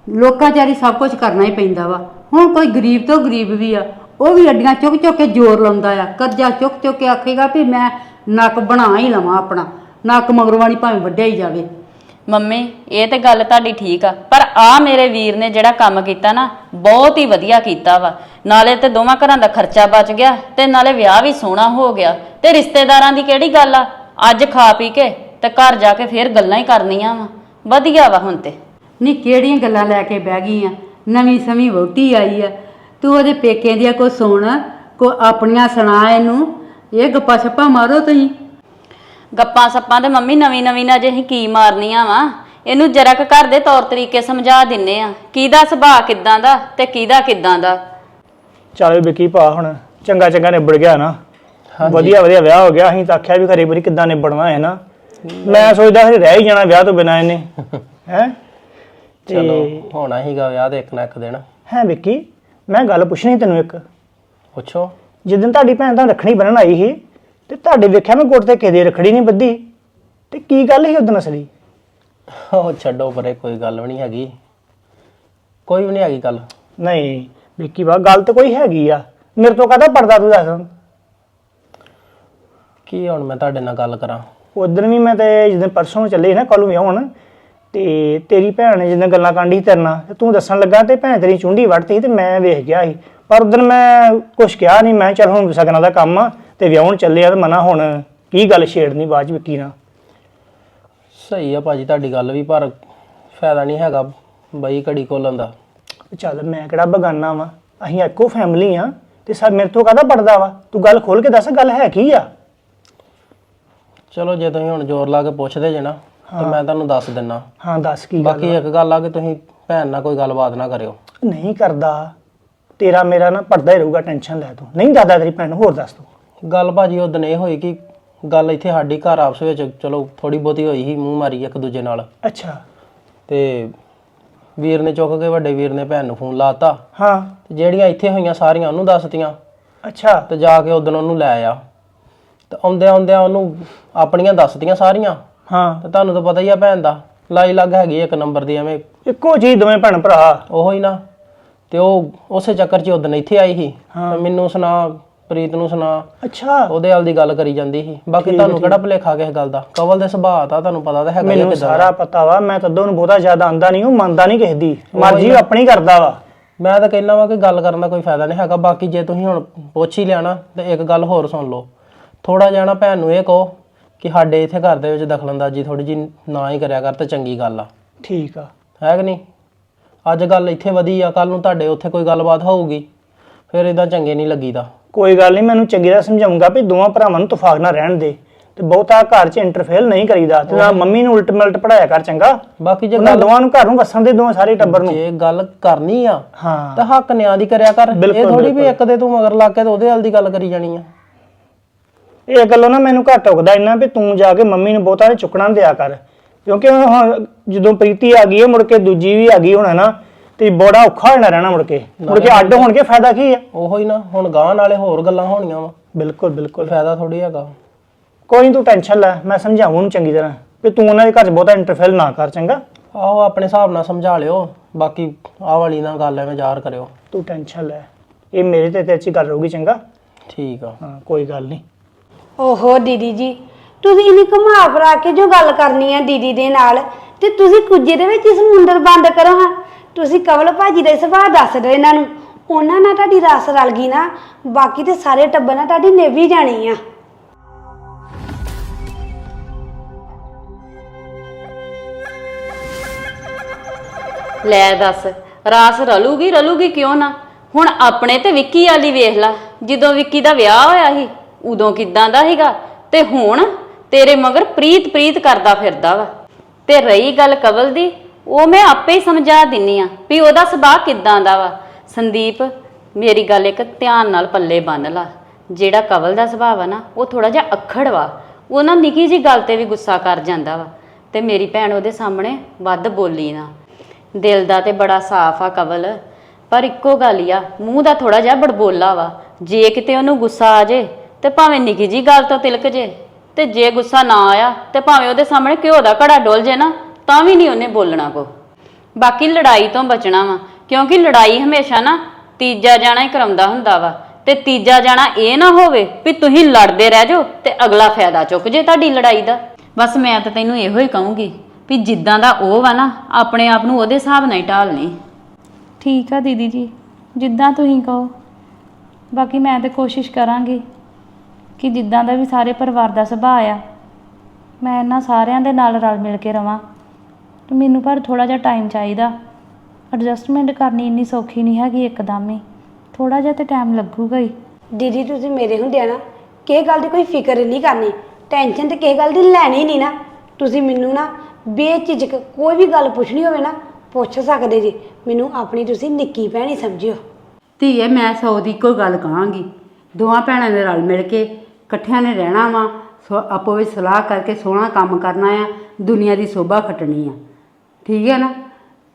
ਲੋਕਾਂ ਚਾਰੀ ਸਭ ਕੁਝ ਕਰਨਾ ਹੀ ਪੈਂਦਾ ਵਾ। ਹੁਣ ਕੋਈ ਗਰੀਬ ਤੋਂ ਗਰੀਬ ਵੀ ਆ। ਉਹ ਵੀ ਅੱਡੀਆਂ ਚੁੱਕ ਚੁੱਕ ਕੇ ਜ਼ੋਰ ਲਾਉਂਦਾ ਆ। ਕਰਜ਼ਾ ਚੁੱਕ ਚੁੱਕ ਕੇ ਆਖੇਗਾ ਵੀ ਮੈਂ ਨੱਕ ਬਣਾ ਹੀ ਲਵਾਂ ਆਪਣਾ। ਨੱਕ ਮਗਰੋਂ ਵਾਲੀ ਭਾਵੇਂ ਵੱਡਿਆ ਹੀ ਜਾਵੇ। ਮੰਮੀ ਇਹ ਤੇ ਗੱਲ ਤੁਹਾਡੀ ਠੀਕ ਆ ਪਰ ਆ ਮੇਰੇ ਵੀਰ ਨੇ ਜਿਹੜਾ ਕੰਮ ਕੀਤਾ ਨਾ ਬਹੁਤ ਹੀ ਵਧੀਆ ਕੀਤਾ ਵਾ। ਨਾਲੇ ਤੇ ਦੋਵਾਂ ਘਰਾਂ ਦਾ ਖਰਚਾ ਬਚ ਗਿਆ ਤੇ ਨਾਲੇ ਵਿਆਹ ਵੀ ਸੋਹਣਾ ਹੋ ਗਿਆ। ਤੇ ਰਿਸ਼ਤੇਦਾਰਾਂ ਦੀ ਕਿਹੜੀ ਗੱਲ ਆ? ਅੱਜ ਖਾ ਪੀ ਕੇ ਤੇ ਘਰ ਜਾ ਕੇ ਫੇਰ ਗੱਲਾਂ ਹੀ ਕਰਨੀਆਂ ਵਾ। ਵਧੀਆ ਵਾ ਹੁਣ ਤੇ। ਨਹੀਂ ਕਿਹੜੀਆਂ ਗੱਲਾਂ ਲੈ ਕੇ ਬਹਿ ਗਈ ਆ? ਨਵੀਂ ਸਮੀ ਵਹੁਟੀ ਆਈ ਆ। ਤੂੰ ਉਹਦੇ ਪੇਕੇ ਦੀਆਂ ਕੋ ਸੁਣ ਕੋ ਆਪਣੀਆਂ ਸੁਣਾ ਇਹਨੂੰ। ਇਹ ਗੱਪਾਂ ਛੱਪਾਂ ਮਾਰੋ ਤੁਸੀਂ। ਗੱਪਾਂ ਸੱਪਾਂ ਤੇ ਮੰਮੀ ਨਵੀਂ ਨਵੀਂ ਨਾ ਜੇ ਅਸੀਂ ਕੀ ਮਾਰਨੀਆਂ ਵਾ? ਇਹਨੂੰ ਜਰਾ ਕੁ ਘਰ ਦੇ ਤੌਰ ਤਰੀਕੇ ਸਮਝਾ ਦਿੰਨੇ ਆ। ਕਿਹਦਾ ਸੁਭਾਅ ਕਿੱਦਾਂ ਦਾ ਤੇ ਕਿਹਦਾ ਕਿੱਦਾਂ ਦਾ? ਚੱਲ ਵਿੱਕੀ ਭਾ ਹੁਣ ਚੰਗਾ ਚੰਗਾ ਨਿਬੜ ਗਿਆ ਨਾ। ਵਧੀਆ ਵਧੀਆ ਵਿਆਹ ਹੋ ਗਿਆ ਅਸੀਂ ਤਾਂ ਆਖਿਆ ਵੀ ਘਰੇ ਬਰੀ ਕਿੱਦਾਂ ਨਿਬੜਨਾ ਹੈ ਨਾ। ਮੈਂ ਸੋਚਦਾ ਫਿਰ ਰਹਿ ਹੀ ਜਾਣਾ ਵਿਆਹ ਤੋਂ ਬਿਨਾਂ ਇਹਨੇ। (laughs) ਹੈ? ਚਲੋ ਹੋਣਾ ਹੀਗਾ ਵਿਆਹ ਦੇ ਇੱਕ ਨਾ ਇੱਕ ਦਿਨ। ਹੈ ਵਿੱਕੀ? ਮੈਂ ਗੱਲ ਪੁੱਛਣੀ ਤੈਨੂੰ ਇੱਕ। ਪੁੱਛੋ। ਜਿੱਦਣ ਤੁਹਾਡੀ ਭੈਣ ਤਾਂ ਰੱਖੜੀ ਬੰਨਣ ਆਈ ਸੀ ਤੇ ਤੁਹਾਡੇ ਵੇਖਿਆ ਮੈਂ ਗੁੱਟ ਤੇ ਕਿਹਦੇ ਰੱਖੜੀ ਨਹੀਂ ਬੱਧੀ? ਤੇ ਕੀ ਗੱਲ ਸੀ ਉਦੋਂ ਅਸਲੀ? ਉਹ ਛੱਡੋ ਪਰੇ ਕੋਈ ਗੱਲ ਵੀ ਨਹੀਂ ਹੈਗੀ। ਕੋਈ ਵੀ ਨਹੀਂ ਹੈਗੀ ਗੱਲ। ਨਹੀਂ ਵਿੱਕੀ ਬਾ ਗੱਲ ਤਾਂ ਕੋਈ ਹੈਗੀ ਆ। ਮੇਰੇ ਤੋਂ ਕਹਦਾ ਪੜਦਾ ਤੂੰ ਦੱਸ? ਕੀ ਹੁਣ ਮੈਂ ਤੁਹਾਡੇ ਨਾਲ ਗੱਲ ਕਰਾਂ? ਉਦੋਂ ਵੀ ਮੈਂ ਤੇ ਜਦੋਂ ਪਰਸੋਂ ਚੱਲੇ ਸੀ ਨਾ ਕੱਲ ਨੂੰ ਵਿਆਹਣ ਤੇ ਤੇਰੀ ਭੈਣ ਨੇ ਜਦੋਂ ਗੱਲਾਂ ਕਾਂਢੀ ਤੇਰੇ ਨਾਲ ਤੇ ਤੂੰ ਦੱਸਣ ਲੱਗਾ ਤੇ ਭੈਣ ਤੇਰੀ ਚੁੰਡੀ ਵੜਤੀ ਸੀ ਤੇ ਮੈਂ ਵੇਖ ਗਿਆ ਸੀ। ਪਰ ਉਦੋਂ ਮੈਂ ਕੁਝ ਕਿਹਾ ਨਹੀਂ ਮੈਂ ਚੱਲ ਹੁਣ ਸਗਨਾਂ ਦਾ ਕੰਮ ਆ ਤੇ ਵਿਆਹਣ ਚੱਲੇ ਆ ਤੇ ਮਨਾ ਹੁਣ ਕੀ ਗੱਲ ਛੇੜਨੀ ਬਾਅਦ ਚ ਵਿੱਕੀ ਨਾਲ? ਸਹੀ ਆ ਭਾਜੀ ਤੁਹਾਡੀ ਗੱਲ ਵੀ ਪਰ ਫਾਇਦਾ ਨਹੀਂ ਹੈਗਾ ਬਈ ਘੜੀ ਕੋਲਣ ਦਾ। ਚੱਲ ਮੈਂ ਕਿਹੜਾ ਬਗਾਨਾ ਵਾ ਅਸੀਂ ਇੱਕੋ ਫੈਮਿਲੀ ਆ ਤੇ ਸਭ ਮੇਰੇ ਤੋਂ ਕਾਹਦਾ ਪੜਦਾ ਵਾ? ਤੂੰ ਗੱਲ ਖੋਲ ਕੇ ਦੱਸ ਗੱਲ ਹੈ ਕੀ ਆ? ਚਲੋ ਜੇ ਤੁਸੀਂ ਹੁਣ ਜ਼ੋਰ ਲਾ ਕੇ ਪੁੱਛਦੇ ਜੇ ਨਾ। ਤੇ ਮੈਂ ਤੁਹਾਨੂੰ ਦੱਸ ਦਿੰਨਾ। ਹਾਂ ਦੱਸ ਕੀ ਗੱਲ ਬਾਕੀ ਇੱਕ ਗੱਲ ਆ ਕਿ ਤੁਸੀਂ ਭੈਣ ਨਾਲ ਕੋਈ ਗੱਲਬਾਤ ਨਾ ਕਰਿਓ। ਨਹੀਂ ਕਰਦਾ। ਤੇਰਾ ਮੇਰਾ ਨਾ ਪੜਦਾ ਹੀ ਰਹੂਗਾ ਟੈਨਸ਼ਨ ਲੈ ਤੂੰ। ਨਹੀਂ ਦਾਦਾ ਤੇਰੀ ਭੈਣ ਹੋਰ ਦੱਸ ਤੂੰ। ਗੱਲ ਭਾਜੀ ਉਹ ਦਿਨ ਇਹ ਹੋਈ ਕਿ ਗੱਲ ਇੱਥੇ ਸਾਡੀ ਘਰ ਆਪਸ ਵਿੱਚ ਚਲੋ ਥੋੜੀ ਬਹੁਤੀ ਹੋਈ ਸੀ ਮੂੰਹ ਮਾਰੀ ਇੱਕ ਦੂਜੇ ਨਾਲ। ਅੱਛਾ। ਤੇ ਵੀਰ ਨੇ ਚੁੱਕ ਕੇ ਵੱਡੇ ਵੀਰ ਨੇ ਭੈਣ ਨੂੰ ਫੋਨ ਲਾਤਾ ਹਾਂ। ਤੇ ਜਿਹੜੀਆਂ ਇੱਥੇ ਹੋਈਆਂ ਸਾਰੀਆਂ ਉਹਨੂੰ ਦੱਸਤੀਆਂ। ਅੱਛਾ। ਤੇ ਜਾ ਕੇ ਉਦੋਂ ਉਹਨੂੰ ਲੈ ਆ। ਤੇ ਆਉਂਦਿਆਂ ਆਉਂਦਿਆਂ ਉਹਨੂੰ ਆਪਣੀਆਂ ਦੱਸਤੀਆਂ ਸਾਰੀਆਂ। ਹਾਂ। ਤੇ ਤੁਹਾਨੂੰ ਤਾਂ ਪਤਾ ਹੀ ਆ ਭੈਣ ਦਾ ਲਾਈ ਲੱਗ ਹੈਗੀ ਇੱਕ ਨੰਬਰ ਦੀ ਐਵੇਂ। ਇੱਕੋ ਚੀਜ਼ ਦੋਵੇਂ ਭੈਣ ਭਰਾ। ਉਹੋ ਹੀ ਨਾ ਤੇ ਉਹ ਉਸੇ ਚੱਕਰ 'ਚ ਉਦੋਂ ਇੱਥੇ ਆਈ ਸੀ। ਤੇ ਮੈਨੂੰ ਸੁਣਾ ਪ੍ਰੀਤ ਨੂੰ ਸੁਣਾ। ਅੱਛਾ। ਉਹਦੇ ਹਾਲ ਦੀ ਗੱਲ ਕਰੀ ਜਾਂਦੀ ਸੀ। ਬਾਕੀ ਤੁਹਾਨੂੰ ਕਿਹੜਾ ਭੁਲੇਖਾ ਕਿਸ ਗੱਲ ਦਾ? ਕਵਲ ਦੇ ਸੁਭਾਅ ਤਾਂ ਤੁਹਾਨੂੰ ਪਤਾ ਤਾਂ ਹੈਗਾ ਹੀ ਆ ਮੈਨੂੰ ਕਿੱਦਾਂ ਸਾਰਾ ਪਤਾ ਵਾ ਮੈਂ ਤਦੋਂ ਨੂੰ ਬਹੁਤਾ ਜ਼ਿਆਦਾ ਆਂਦਾ ਨਹੀਂ ਉਹ ਮੰਨਦਾ ਨਹੀਂ ਕਿਸੇ ਦੀ। ਮਰਜ਼ੀ ਉਹ ਆਪਣੀ ਕਰਦਾ ਵਾ। ਮੈਂ ਤਾਂ ਕਹਿੰਦਾ ਵਾ ਕਿ ਗੱਲ ਕਰਨ ਦਾ ਕੋਈ ਫਾਇਦਾ ਨਹੀਂ ਹੈਗਾ। ਬਾਕੀ ਜੇ ਤੁਸੀਂ ਹੁਣ ਪੁੱਛ ਹੀ ਲਿਆਣਾ ਤੇ ਇੱਕ ਗੱਲ ਹੋਰ ਸੁਣ ਲਓ। ਥੋੜਾ ਨਾ ਭੈਣ ਨੂੰ ਇਹ ਕਹੋ ਕਿ ਸਾਡੇ ਇੱਥੇ ਘਰ ਦੇ ਵਿੱਚ ਦਖਲਅੰਦਾਜ਼ੀ ਥੋੜੀ ਜੀ ਨਾ ਹੀ ਕਰਿਆ ਕਰ ਤੇ ਚੰਗੀ ਗੱਲ ਆ। ਠੀਕ ਆ। ਹੈ ਕਿ ਨਹੀਂ? ਅੱਜ ਗੱਲ ਇੱਥੇ ਵਧੀ ਆ ਕੱਲ ਨੂੰ ਤੁਹਾਡੇ ਉੱਥੇ ਕੋਈ ਗੱਲਬਾਤ ਹੋਊਗੀ ਫਿਰ ਇਦਾਂ ਚੰਗੇ ਨਹੀਂ ਲੱਗੀਦਾ। ਕੋਈ ਗੱਲ ਨਹੀਂ ਮੈਨੂੰ ਚੰਗੀ ਤਰ੍ਹਾਂ ਸਮਝਾਉਂਗਾ ਵੀ ਦੋਵਾਂ ਭਰਾਵਾਂ ਨੂੰ ਤਫਾਕ ਨਾ ਰਹਿਣ ਦੇ ਤੇ ਬਹੁਤਾ ਘਰ 'ਚ ਇੰਟਰਫੇਅਰ ਨਹੀਂ ਕਰੀਦਾ ਤੇ ਨਾ ਮੰਮੀ ਨੂੰ ਉਲਟ ਮਲਟ ਪੜਾਇਆ ਕਰ ਚੰਗਾ। ਬਾਕੀ ਜੇ ਉਹਨਾਂ ਗੱਲ ਦੋਵਾਂ ਨੂੰ ਘਰ ਨੂੰ ਵਸਣ ਦੇ ਦੋਵਾਂ ਸਾਰੇ ਟੱਬਰ ਨੂੰ। ਜੇ ਗੱਲ ਕਰਨੀ ਆ ਹਾਂ। ਤਾਂ ਹੱਕ ਨਿਆਂ ਦੀ ਕਰਿਆ ਕਰ। ਇਹ ਬਿਲਕੁਲ, ਥੋੜੀ ਵੀ ਇੱਕ ਦੇ ਤੂੰ ਮਗਰ ਲੱਗ ਕੇ ਤੇ ਉਹਦੇ ਹਾਲ ਦੀ ਗੱਲ ਕਰੀ ਜਾਣੀ ਆ। ਇਹ ਗੱਲੋਂ ਨਾ ਮੈਨੂੰ ਘੱਟ ਉਗਦਾ ਇੰਨਾ ਵੀ ਤੂੰ ਜਾ ਕੇ ਮੰਮੀ ਨੂੰ ਬਹੁਤਾ ਨਹੀਂ ਚੁੱਕਣਾ ਦਿਆ ਕਰ। ਕਿਉਂਕਿ ਹੁਣ ਜਦੋਂ ਪ੍ਰੀਤੀ ਆ ਗਈ ਹੈ ਮੁੜ ਕੇ ਦੂਜੀ ਵੀ ਆ ਗਈ ਹੁਣ ਨਾ ਤੇ ਬੜਾ ਔਖਾ ਹੋਣਾ ਰਹਿਣਾ ਮੁੜ ਕੇ। ਮੁੜ ਕੇ ਅੱਡ ਹੋਣ ਕੇ ਫਾਇਦਾ ਕੀ ਹੈ ਉਹੋ ਹੀ ਨਾ ਹੁਣ ਗਾਂ ਨਾਲੇ ਹੋਰ ਗੱਲਾਂ ਹੋਣੀਆਂ ਵਾ। ਬਿਲਕੁਲ ਬਿਲਕੁਲ। ਫਾਇਦਾ ਥੋੜੀ ਹੈਗਾ। ਕੋਈ ਨਹੀਂ ਤੂੰ ਟੈਨਸ਼ਨ ਲੈ ਮੈਂ ਸਮਝਾਉਂ ਉਹਨੂੰ ਚੰਗੀ ਤਰ੍ਹਾਂ। ਵੀ ਤੂੰ ਉਹਨਾਂ ਦੇ ਘਰ 'ਚ ਬਹੁਤਾ ਇੰਟਰਫੇਅਰ ਨਾ ਕਰ ਚੰਗਾ? ਆਹੋ ਆਪਣੇ ਹਿਸਾਬ ਨਾਲ ਸਮਝਾ ਲਿਓ। ਬਾਕੀ ਆਹ ਵਾਲੀ ਨਾਲ ਗੱਲ ਐਵੇਂ ਜ਼ਾਹਰ ਕਰਿਓ। ਤੂੰ ਟੈਨਸ਼ਨ ਲੈ। ਇਹ ਮੇਰੇ ਤੇ 'ਚ ਹੀ ਗੱਲ ਰਹੂਗੀ ਚੰਗਾ? ਠੀਕ ਆ। ਹਾਂ ਕੋਈ ਗੱਲ ਨਹੀਂ ਓਹੋ ਦੀਦੀ ਜੀ, ਤੁਸੀਂ ਇਹਨੂੰ ਘੁਮਾ ਫਰਾ ਕੇ ਜੋ ਗੱਲ ਕਰਨੀ ਆ ਦੀਦੀ ਦੇ ਨਾਲ, ਤੇ ਤੁਸੀਂ ਕੁਝੇ ਦੇ ਵਿੱਚ ਸਮੁੰਦਰ ਬੰਦ ਕਰੋ ਹਾਂ। ਤੁਸੀਂ ਕਵਲ ਭਾਜੀ ਦਾ ਸੁਭਾਅ ਦੱਸ ਦਿਓ ਇਹਨਾਂ ਨੂੰ। ਉਹਨਾਂ ਨਾਲ ਤੁਹਾਡੀ ਰਸ ਰਲ ਗਈ ਨਾ, ਬਾਕੀ ਤੇ ਸਾਰੇ ਟੱਬਰ ਨਾਲ ਤੁਹਾਡੀ ਨਿਭੀ ਜਾਣੀ ਆ। ਲੈ ਦੱਸ, ਰਾਸ ਰਲੂਗੀ ਰਲੂਗੀ ਕਿਉਂ ਨਾ? ਹੁਣ ਆਪਣੇ ਤੇ ਵਿੱਕੀ ਵਾਲੀ ਵੇਖ ਲਾ, ਜਦੋਂ ਵਿੱਕੀ ਦਾ ਵਿਆਹ ਹੋਇਆ ਸੀ। ਉਦੋਂ ਕਿਦਾਂ ਦਾ ਸੀਗਾ? ਤੇ ਹੁਣ ਤੇਰੇ ਮਗਰ ਪ੍ਰੀਤ ਪ੍ਰੀਤ ਕਰਦਾ ਫਿਰਦਾ ਵਾ। ਤੇ ਰਹੀ ਗੱਲ ਕਵਲ ਦੀ, ਉਹ ਮੈਂ ਆਪੇ ਹੀ ਸਮਝਾ ਦਿੰਨੀ ਆ ਵੀ ਉਹਦਾ ਸੁਭਾਅ ਕਿਦਾਂ ਦਾ ਵਾ। ਸੰਦੀਪ, ਮੇਰੀ ਗੱਲ ਇੱਕ ਧਿਆਨ ਨਾਲ ਪੱਲੇ ਬੰਨ ਲਾ। ਜਿਹੜਾ ਕਵਲ ਦਾ ਸੁਭਾਅ ਵਾ ਨਾ, ਉਹ ਥੋੜਾ ਜਿਹਾ ਅੱਖੜ ਵਾ। ਉਹ ਨਾ ਨਿੱਕੀ ਜੀ ਗੱਲ ਤੇ ਵੀ ਗੁੱਸਾ ਕਰ ਜਾਂਦਾ ਵਾ। ਤੇ ਮੇਰੀ ਭੈਣ ਉਹਦੇ ਸਾਹਮਣੇ ਵੱਧ ਬੋਲੀ ਨਾ। ਦਿਲ ਦਾ ਤੇ ਬੜਾ ਸਾਫ਼ ਆ ਕਵਲ, ਪਰ ਇੱਕੋ ਗੱਲ ਹੀ ਆ, ਮੂੰਹ ਦਾ ਥੋੜਾ ਜਿਹਾ ਬੜਬੋਲਾ ਵਾ। ਜੇ ਕਿਤੇ ਉਹਨੂੰ ਗੁੱਸਾ ਆ ਜੇ ਤੇ ਭਾਵੇਂ ਨਿੱਕੀ ਜੀ ਗੱਲ ਤੋਂ ਤਿਲਕ ਜੇ, ਤੇ ਜੇ ਗੁੱਸਾ ਨਾ ਆਇਆ, ਤੇ ਭਾਵੇਂ ਉਹਦੇ ਸਾਹਮਣੇ ਘਿਓ ਦਾ ਘੜਾ ਡੋਲ ਜੇ ਨਾ, ਤਾਂ ਵੀ ਨਹੀਂ ਉਹਨੇ ਬੋਲਣਾ ਕੋ। ਬਾਕੀ ਲੜਾਈ ਤੋਂ ਬਚਣਾ ਵਾ, ਕਿਉਂਕਿ ਲੜਾਈ ਹਮੇਸ਼ਾ ਨਾ ਤੀਜਾ ਜਾਣਾ ਹੀ ਕਰਾਉਂਦਾ ਹੁੰਦਾ ਵਾ, ਤੇ ਤੀਜਾ ਜਾਣਾ ਇਹ ਨਾ ਹੋਵੇ ਵੀ ਤੁਸੀਂ ਲੜਦੇ ਰਹਿ ਜਾਓ ਤੇ ਅਗਲਾ ਫਾਇਦਾ ਚੁੱਕ ਜੇ ਤੁਹਾਡੀ ਲੜਾਈ ਦਾ। ਬਸ ਮੈਂ ਤਾਂ ਤੈਨੂੰ ਇਹੋ ਹੀ ਕਹੂੰਗੀ ਵੀ ਜਿੱਦਾਂ ਦਾ ਉਹ ਵਾ ਨਾ, ਆਪਣੇ ਆਪ ਨੂੰ ਉਹਦੇ ਹਿਸਾਬ ਨਾਲ ਹੀ ਢਾਲਣੀ। ਠੀਕ ਆ ਦੀਦੀ ਜੀ, ਜਿੱਦਾਂ ਤੁਸੀਂ ਕਹੋ। ਬਾਕੀ ਮੈਂ ਤੇ ਕੋਸ਼ਿਸ਼ ਕਰਾਂਗੀ ਕਿ ਜਿੱਦਾਂ ਦਾ ਵੀ ਸਾਰੇ ਪਰਿਵਾਰ ਦਾ ਸੁਭਾਅ ਆ ਮੈਂ ਇਹਨਾਂ ਸਾਰਿਆਂ ਦੇ ਨਾਲ ਰਲ ਮਿਲ ਕੇ ਰਵਾਂ। ਤੇ ਮੈਨੂੰ ਪਰ ਥੋੜਾ ਜਿਹਾ ਟਾਈਮ ਚਾਹੀਦਾ। ਐਡਜਸਟਮੈਂਟ ਕਰਨੀ ਇੰਨੀ ਸੌਖੀ ਨਹੀਂ ਹੈਗੀ ਇੱਕਦਮ ਹੀ। ਥੋੜਾ ਜਿਹਾ ਤੇ ਟਾਈਮ ਲੱਗੂਗਾ ਹੀ। ਦੀਦੀ ਤੁਸੀਂ ਮੇਰੇ ਹੁੰਦੇ ਆ ਨਾ ਕਿਸੇ ਗੱਲ ਦੀ ਕੋਈ ਫਿਕਰ ਨਹੀਂ ਕਰਨੀ। ਟੈਨਸ਼ਨ ਤੇ ਕਿਸੇ ਗੱਲ ਦੀ ਲੈਣੀ ਨਹੀਂ ਨਾ। ਤੁਸੀਂ ਮੈਨੂੰ ਨਾ ਬੇਝਿਜਕ ਕੋਈ ਵੀ ਗੱਲ ਪੁੱਛਣੀ ਹੋਵੇ ਨਾ ਪੁੱਛ ਸਕਦੇ ਜੀ। ਮੈਨੂੰ ਆਪਣੀ ਤੁਸੀਂ ਨਿੱਕੀ ਭੈਣੀ ਸਮਝਿਓ। ਧੀਏ ਮੈਂ ਸੌ ਦੀ ਇੱਕੋ ਗੱਲ ਕਹਾਂਗੀ। ਦੋਵਾਂ ਭੈਣਾਂ ਨੇ ਰਲ ਮਿਲ ਕੇ ਇਕੱਠਿਆਂ ਨੇ ਰਹਿਣਾ ਵਾ, ਸੋ ਆਪੋ ਵਿੱਚ ਸਲਾਹ ਕਰਕੇ ਸੋਹਣਾ ਕੰਮ ਕਰਨਾ ਆ, ਦੁਨੀਆ ਦੀ ਸੋਭਾ ਖੱਟਣੀ ਆ। ਠੀਕ ਹੈ ਨਾ?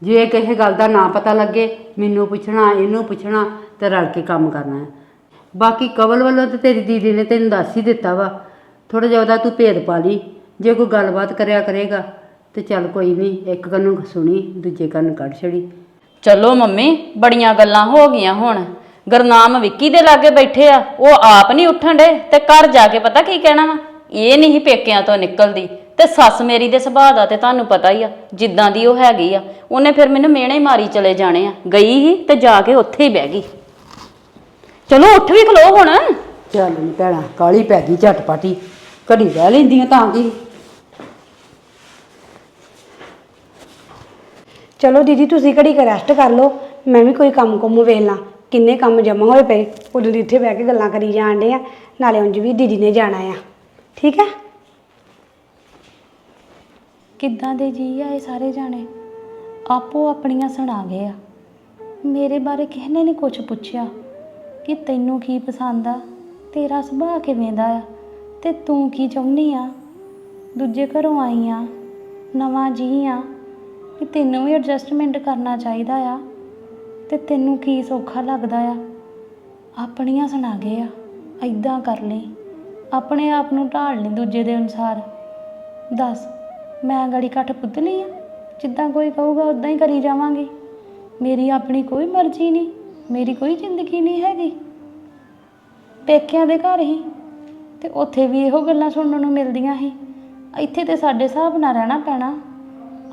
ਜੇ ਕਿਸੇ ਗੱਲ ਦਾ ਨਾ ਪਤਾ ਲੱਗੇ, ਮੈਨੂੰ ਪੁੱਛਣਾ, ਇਹਨੂੰ ਪੁੱਛਣਾ ਤੇ ਰਲ ਕੇ ਕੰਮ ਕਰਨਾ ਹੈ ਬਾਕੀ ਕਵਲ ਵੱਲੋਂ ਤੇ ਤੇਰੀ ਦੀਦੀ ਨੇ ਤੈਨੂੰ ਦੱਸ ਹੀ ਦਿੱਤਾ ਵਾ ਥੋੜਾ ਜਿਹਾ ਉਹਦਾ ਤੂੰ ਭੇਦ ਪਾ ਲਈ, ਜੇ ਕੋਈ ਗੱਲਬਾਤ ਕਰਿਆ ਕਰੇਗਾ ਤੇ ਚੱਲ ਕੋਈ ਨਹੀਂ, ਇੱਕ ਕੰਨੋਂ ਸੁਣੀ, ਦੂਜੇ ਕੰਨ ਕੱਢ ਛੜੀ। ਚਲੋ ਮੰਮੀ, ਬੜੀਆਂ ਗੱਲਾਂ ਹੋ ਗਈਆਂ ਹੁਣ। ਗਰਨਾਮ ਵਿੱਕੀ ਦੇ ਲਾਗੇ ਬੈਠੇ ਆ, ਉਹ ਆਪ ਨਹੀਂ ਉੱਠਣ ਡੇ ਤੇ ਘਰ ਜਾ ਕੇ ਪਤਾ ਕੀ ਕਹਿਣਾ ਵਾ? ਇਹ ਨਹੀਂ ਪੇਕਿਆਂ ਤੋਂ ਨਿਕਲਦੀ ਤੇ ਸੱਸ ਮੇਰੀ ਦੇ ਸੁਭਾਅ ਦਾ ਤੇ ਤੁਹਾਨੂੰ ਪਤਾ ਹੀ ਆ, ਜਿੱਦਾਂ ਦੀ ਉਹ ਹੈਗੀ ਆ, ਉਹਨੇ ਫਿਰ ਮੈਨੂੰ ਮਿਹਣੇ ਮਾਰੀ ਚਲੇ ਜਾਣੇ ਆ, ਗਈ ਹੀ ਤੇ ਜਾ ਕੇ ਉੱਥੇ ਹੀ ਬਹਿ ਗਈ। ਚਲੋ ਉੱਠ ਵੀ ਖਲੋ ਹੁਣ। ਚੱਲ ਨੀ ਭੈਣਾ ਕਾਲੀ ਪੈ ਗਈ ਝਟਪਟੀ ਘੜੀ ਰਹਿ ਲੈਂਦੀਆਂ ਤਾਂ ਕੀ ਚਲੋ ਦੀਦੀ, ਤੁਸੀਂ ਘੜੀ ਕ ਰੈਸਟ ਕਰ ਲਓ, ਮੈਂ ਵੀ ਕੋਈ ਕੰਮ ਕੁੰਮ ਵੇਖ ਲਾਂ। ਕਿੰਨੇ ਕੰਮ ਜਮਾ ਹੋਏ ਪਏ, ਉਦੋਂ ਦੀ ਇੱਥੇ ਬਹਿ ਕੇ ਗੱਲਾਂ ਕਰੀ ਜਾਣ ਡੇ ਆ, ਨਾਲੇ ਉਂਝ ਵੀ ਦੀਦੀ ਨੇ ਜਾਣਾ ਆ। ਠੀਕ ਹੈ ਕਿੱਦਾਂ ਦੇ ਜੀ ਆ ਇਹ ਸਾਰੇ ਜਾਣੇ? ਆਪੋ ਆਪਣੀਆਂ ਸੁਣਾ ਗਏ ਆ। ਮੇਰੇ ਬਾਰੇ ਕਿਸੇ ਨੇ ਨਹੀਂ ਕੁਝ ਪੁੱਛਿਆ ਕਿ ਤੈਨੂੰ ਕੀ ਪਸੰਦ ਆ, ਤੇਰਾ ਸੁਭਾਅ ਕਿਵੇਂ ਦਾ ਆ, ਤੇ ਤੂੰ ਕੀ ਚਾਹੁੰਦੀ ਆ? ਦੂਜੇ ਘਰੋਂ ਆਈ ਆ, ਨਵਾਂ ਜੀ ਆ ਕਿ ਤੈਨੂੰ ਵੀ ਐਡਜਸਟਮੈਂਟ ਕਰਨਾ ਚਾਹੀਦਾ ਆ। ਤੇ ਤੈਨੂੰ ਕੀ ਸੌਖਾ ਲੱਗਦਾ ਆ? ਆਪਣੀਆਂ ਸੁਣਾ ਗਏ ਆ ਐਦਾਂ ਕਰ ਲਈ। ਆਪਣੇ ਆਪ ਨੂੰ ਢਾਲ ਲਈ ਦੂਜੇ ਦੇ ਅਨੁਸਾਰ। ਦੱਸ, ਮੈਂ ਗੜੀ ਘੱਟ ਪੁੱਤਲੀ ਆ? ਜਿੱਦਾਂ ਕੋਈ ਕਹੂਗਾ ਉਦਾਂ ਹੀ ਕਰੀ ਜਾਵਾਂਗੀ। ਮੇਰੀ ਆਪਣੀ ਕੋਈ ਮਰਜ਼ੀ ਨਹੀਂ, ਮੇਰੀ ਕੋਈ ਜ਼ਿੰਦਗੀ ਨਹੀਂ ਹੈਗੀ। ਪੇਕਿਆਂ ਦੇ ਘਰ ਹੀ, ਤੇ ਉੱਥੇ ਵੀ ਇਹੋ ਗੱਲਾਂ ਸੁਣਨ ਨੂੰ ਮਿਲਦੀਆਂ ਸੀ। ਇੱਥੇ ਤੇ ਸਾਡੇ ਹਿਸਾਬ ਨਾਲ ਰਹਿਣਾ ਪੈਣਾ।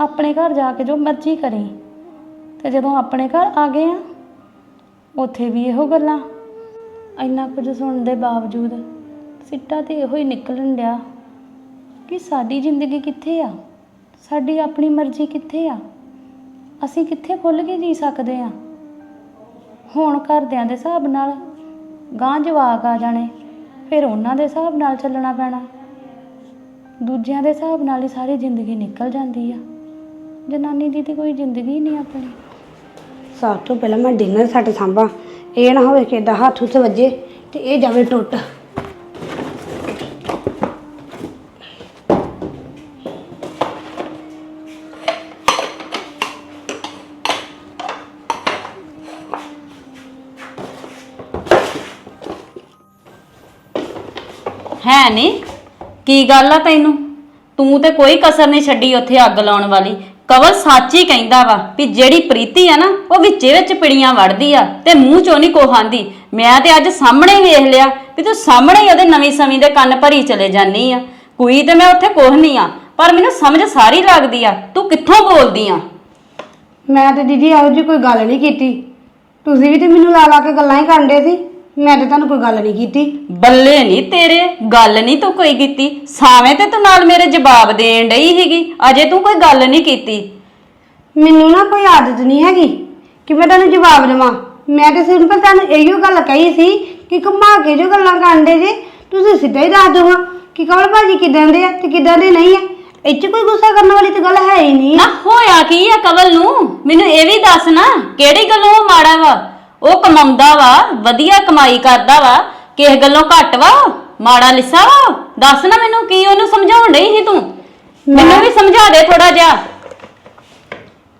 ਆਪਣੇ ਘਰ ਜਾ ਕੇ ਜੋ ਮਰਜ਼ੀ ਕਰੀ। ਤੇ ਜਦੋਂ ਆਪਣੇ ਘਰ ਆ ਗਏ ਆ, ਉੱਥੇ ਵੀ ਇਹੋ ਗੱਲਾਂ। ਇੰਨਾ ਕੁਝ ਸੁਣਨ ਦੇ ਬਾਵਜੂਦ ਸਿੱਟਾ ਤੇ ਇਹੋ ਹੀ ਨਿਕਲਣ ਡਿਆ ਕਿ ਸਾਡੀ ਜ਼ਿੰਦਗੀ ਕਿੱਥੇ ਆ? ਸਾਡੀ ਆਪਣੀ ਮਰਜ਼ੀ ਕਿੱਥੇ ਆ? ਅਸੀਂ ਕਿੱਥੇ ਖੁੱਲ੍ਹ ਕੇ ਜੀ ਸਕਦੇ ਆ? ਹੁਣ ਘਰਦਿਆਂ ਦੇ ਹਿਸਾਬ ਨਾਲ ਗਾਂ ਜਵਾਕ ਆ ਜਾਣੇ, ਫਿਰ ਉਹਨਾਂ ਦੇ ਹਿਸਾਬ ਨਾਲ ਚੱਲਣਾ ਪੈਣਾ। ਦੂਜਿਆਂ ਦੇ ਹਿਸਾਬ ਨਾਲ ਹੀ ਸਾਰੀ ਜ਼ਿੰਦਗੀ ਨਿਕਲ ਜਾਂਦੀ ਆ। ਜਨਾਨੀ ਦੀ ਤੇ ਕੋਈ ਜ਼ਿੰਦਗੀ ਨਹੀਂ ਆਪਣੀ। ਸਭ ਤੋਂ ਪਹਿਲਾਂ ਮੈਂ ਡਿਨਰ ਸੈੱਟ ਸਾਂਭਾਂ। ਇਹ ਨਾ ਹੋਵੇ ਕਿ ਏਦਾਂ ਹੱਥ ਉੱਤੇ ਵੱਜੇ ਤੇ ਇਹ ਜਾਵੇ ਟੁੱਟ। ਹੈ ਨਹੀਂ ਕੀ ਗੱਲ ਆ ਤੈਨੂੰ? ਤੂੰ ਤੇ ਕੋਈ ਕਸਰ ਨਹੀਂ ਛੱਡੀ ਉੱਥੇ ਅੱਗ ਲਾਉਣ ਵਾਲੀ। ਕਵਲ ਸੱਚ ਹੀ ਕਹਿੰਦਾ ਵਾ ਵੀ ਜਿਹੜੀ ਪ੍ਰੀਤੀ ਆ ਨਾ, ਉਹ ਵਿੱਚੇ ਵਿੱਚ ਪਿੜੀਆਂ ਵੜਦੀ ਆ ਤੇ ਮੂੰਹ ਚੋਂ ਨਹੀਂ ਕੋਹਾਂਦੀ ਮੈਂ ਤੇ ਅੱਜ ਸਾਹਮਣੇ ਹੀ ਵੇਖ ਲਿਆ ਵੀ ਤੂੰ ਸਾਹਮਣੇ ਹੀ ਉਹਦੇ ਨਵੀਂ ਸਮੀ ਦੇ ਕੰਨ ਭਰੀ ਚਲੇ ਜਾਨੀ ਆ। ਕੋਈ ਤੇ ਮੈਂ ਉੱਥੇ ਕੋਹ ਨਹੀਂ ਆ, ਪਰ ਮੈਨੂੰ ਸਮਝ ਸਾਰੀ ਲੱਗਦੀ ਆ। ਤੂੰ ਕਿੱਥੋਂ ਬੋਲਦੀ ਆ? ਮੈਂ ਤੇ ਦੀਦੀ ਇਹੋ ਜਿਹੀ ਕੋਈ ਗੱਲ ਨਹੀਂ ਕੀਤੀ। ਤੁਸੀਂ ਵੀ ਤੇ ਮੈਨੂੰ ਲਾ ਲਾ ਕੇ ਗੱਲਾਂ ਹੀ ਕਰਨ ਦੇ ਸੀ। ਮੈਂ ਤੇ ਤੁਹਾਨੂੰ ਕੋਈ ਗੱਲ ਨਹੀਂ ਕੀਤੀ। ਬੱਲੇ ਨਹੀਂ ਤੇਰੇ ਗੱਲ ਨਹੀਂ ਤੂੰ ਕੋਈ ਕੀਤੀ। ਸਾਵੇਂ ਤੇ ਤੂੰ ਨਾਲ ਮੇਰੇ ਜਵਾਬ ਦੇਣ ਡਈ ਸੀਗੀ। ਅਜੇ ਤੂੰ ਕੋਈ ਗੱਲ ਨਹੀਂ ਕੀਤੀ। ਮੈਨੂੰ ਨਾ ਕੋਈ ਆਦਤ ਨਹੀਂ ਹੈਗੀ ਕਿ ਮੈਂ ਤੁਹਾਨੂੰ ਜਵਾਬ ਦੇਵਾਂ। ਮੈਂ ਤਾਂ ਸਿੰਪਲ ਤੁਹਾਨੂੰ ਇਹੋ ਗੱਲ ਕਹੀ ਸੀ ਕਿ ਘੁਮਾ ਕੇ ਜੋ ਗੱਲਾਂ ਕਰਦੇ ਜੇ ਤੁਸੀਂ ਸਿੱਧਾ ਹੀ ਦੱਸ ਦਿਓ ਕਿ ਕਮਲ ਭਾਜੀ ਕਿਦਾਂ ਦੇ ਆ ਤੇ ਕਿਦਾਂ ਦੇ ਨਹੀਂ ਆ। ਇਹ 'ਚ ਕੋਈ ਗੁੱਸਾ ਕਰਨ ਵਾਲੀ ਤੇ ਗੱਲ ਹੈ ਹੀ ਨਹੀਂ। ਨਾ ਹੋਇਆ ਕੀ ਆ ਕਵਲ ਨੂੰ? ਮੈਨੂੰ ਇਹ ਵੀ ਦੱਸ ਨਾ ਕਿਹੜੀ ਗੱਲੋਂ ਉਹ ਮਾੜਾ ਵਾ? ਉਹ ਕਮਾਉਂਦਾ ਵਾ ਵਧੀਆ ਕਮਾਈ ਕਰਦਾ ਵਾ। ਕਿਸ ਗੱਲੋਂ ਘੱਟ ਵਾ? ਮਾੜਾ ਲਿੱਸਾ ਵਾ? ਦੱਸ ਨਾ ਮੈਨੂੰ ਕੀ ਉਹਨੂੰ ਸਮਝਾਉਣ ਡਈ ਸੀ ਤੂੰ? ਮੈਨੂੰ ਵੀ ਸਮਝਾ ਦੇ ਥੋੜਾ ਜਿਹਾ।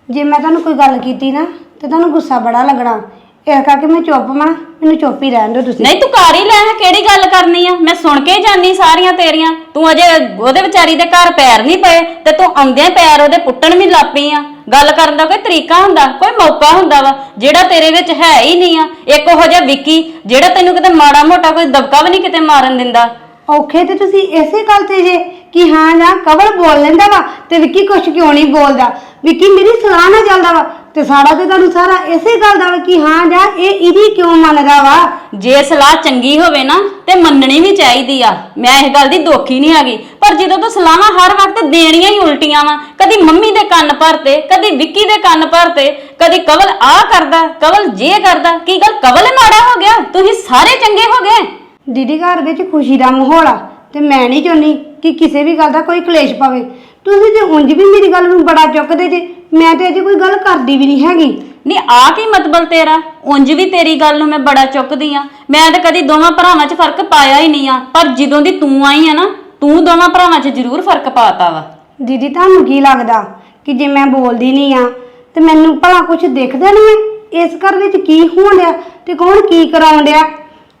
ਜੇ ਮੈਂ ਤੁਹਾਨੂੰ ਕੋਈ ਗੱਲ ਕੀਤੀ ਨਾ ਤੇ ਤੁਹਾਨੂੰ ਗੁੱਸਾ ਬੜਾ ਲੱਗਣਾ। ਇਸ ਕਰਕੇ ਮੈਂ ਚੁੱਪ ਮਾਂ ਮੈਨੂੰ ਚੁੱਪ ਹੀ ਰਹਿਣ ਦਿਓ ਤੁਸੀਂ। ਨਹੀਂ ਤੂੰ ਕਰ ਹੀ ਲੈ ਕਿਹੜੀ ਗੱਲ ਕਰਨੀ ਆ? ਮੈਂ ਸੁਣ ਕੇ ਜਾਨੀ ਸਾਰੀਆਂ ਤੇਰੀਆਂ। ਤੂੰ ਅਜੇ ਉਹਦੇ ਵਿਚਾਰੀ ਦੇ ਘਰ ਪੈਰ ਨਹੀਂ ਪਏ ਤੇ ਤੂੰ ਆਉਂਦਿਆਂ ਪੈਰ ਉਹਦੇ ਪੁੱਟਣ ਵੀ ਲੱਪੀ ਆ। ਗੱਲ ਕਰਨ ਦਾ ਕੋਈ ਤਰੀਕਾ ਹੁੰਦਾ, ਕੋਈ ਮੌਕਾ ਹੁੰਦਾ ਵਾ, ਜਿਹੜਾ ਤੇਰੇ ਵਿੱਚ ਹੈ ਹੀ ਨਹੀਂ ਆ, ਇੱਕ ਉਹ ਜਿਹਾ ਵਿੱਕੀ, ਜਿਹੜਾ ਤੈਨੂੰ ਕਿਤੇ ਮਾੜਾ ਮੋਟਾ ਕੋਈ ਦਬਕਾ ਵੀ ਨਹੀਂ ਕਿਤੇ ਮਾਰਨ ਦਿੰਦਾ। ਔਖੇ ਤੇ ਤੁਸੀਂ ਇਸੇ ਗੱਲ ਤੇ ਜੇ ਕਿ ਹਾਂ ਜਾਂ ਕਵਲ ਬੋਲ ਲੈਂਦਾ ਵਾ ਤੇ ਵਿੱਕੀ ਕੁਛ ਕਿਉਂ ਨਹੀਂ ਬੋਲਦਾ? ਵਿੱਕੀ ਮੇਰੀ ਸਲਾਹ ਨਾਲ ਚੱਲਦਾ ਵਾ। ਤੇ ਸਾੜਾ ਤੇ ਤੁਹਾਨੂੰ ਸਾਰਾ ਇਸੇ ਗੱਲ ਦਾ ਵਾ ਕਿ ਹਾਂ ਜਾਂ ਇਹ ਇਹਦੀ ਕਿਉਂ ਮੰਨਦਾ ਵਾ? ਜੇ ਸਲਾਹ ਚੰਗੀ ਹੋਵੇ ਨਾ ਤੇ ਮੰਨਣੀ ਵੀ ਚਾਹੀਦੀ ਆ। ਮੈਂ ਇਸ ਗੱਲ ਦੀ ਦੋਖੀ ਨਹੀਂ ਹੈਗੀ। ਪਰ ਜਦੋਂ ਤੂੰ ਸਲਾਹਾਂ ਹਰ ਵਕਤ ਦੇਣੀਆਂ ਹੀ ਉਲਟੀਆਂ ਵਾ ਕਦੀ ਮੰਮੀ ਦੇ ਕੰਨ ਭਰਤੇ ਕਦੀ ਵਿੱਕੀ ਦੇ ਕੰਨ ਭਰਤੇ ਕਦੀ ਕਵਲ ਆ ਕਰਦਾ ਕਵਲ ਜੇ ਕਰਦਾ ਕੀ ਗੱਲ ਕਵਲ ਮਾੜਾ ਹੋ ਗਿਆ? ਤੁਸੀਂ ਸਾਰੇ ਚੰਗੇ ਹੋ ਗਏ। ਦੀਦੀ ਘਰ ਵਿੱਚ ਖੁਸ਼ੀ ਦਾ ਮਾਹੌਲ ਆ ਤੇ ਮੈਂ ਨਹੀਂ ਚਾਹੁੰਦੀ ਕਿ ਕਿਸੇ ਵੀ ਗੱਲ ਦਾ ਕੋਈ ਕਲੇਸ਼ ਪਵੇ। ਤੁਸੀਂ ਤੇ ਉਂਝ ਵੀ ਮੇਰੀ ਗੱਲ ਨੂੰ ਬੜਾ ਚੁੱਕਦੇ ਜੇ ਮੈਂ ਤੇ ਅਜੇ ਕੋਈ ਗੱਲ ਕਰਦੀ ਵੀ ਨਹੀਂ ਹੈਗੀ। ਨਹੀਂ ਆ ਕੀ ਮਤਲਬ ਤੇਰਾ? ਉਂਝ ਵੀ ਤੇਰੀ ਗੱਲ ਨੂੰ ਮੈਂ ਬੜਾ ਚੁੱਕਦੀ ਆ। ਮੈਂ ਤਾਂ ਕਦੀ ਦੋਵਾਂ ਭਰਾਵਾਂ 'ਚ ਫ਼ਰਕ ਪਾਇਆ ਹੀ ਨਹੀਂ ਆ। ਪਰ ਜਦੋਂ ਦੀ ਤੂੰ ਆਈ ਆ ਨਾ ਤੂੰ ਦੋਵਾਂ ਭਰਾਵਾਂ 'ਚ ਜ਼ਰੂਰ ਫ਼ਰਕ ਪਾਤਾ ਵਾ। ਦੀਦੀ ਤੁਹਾਨੂੰ ਕੀ ਲੱਗਦਾ ਕਿ ਜੇ ਮੈਂ ਬੋਲਦੀ ਨਹੀਂ ਆ ਤੇ ਮੈਨੂੰ ਭਲਾ ਕੁਝ ਦਿਖਦਾ ਨਹੀਂ ਇਸ ਘਰ ਵਿੱਚ ਕੀ ਹੋਣ ਡਿਆ ਤੇ ਕੌਣ ਕੀ ਕਰਾਉਣ ਡਿਆ?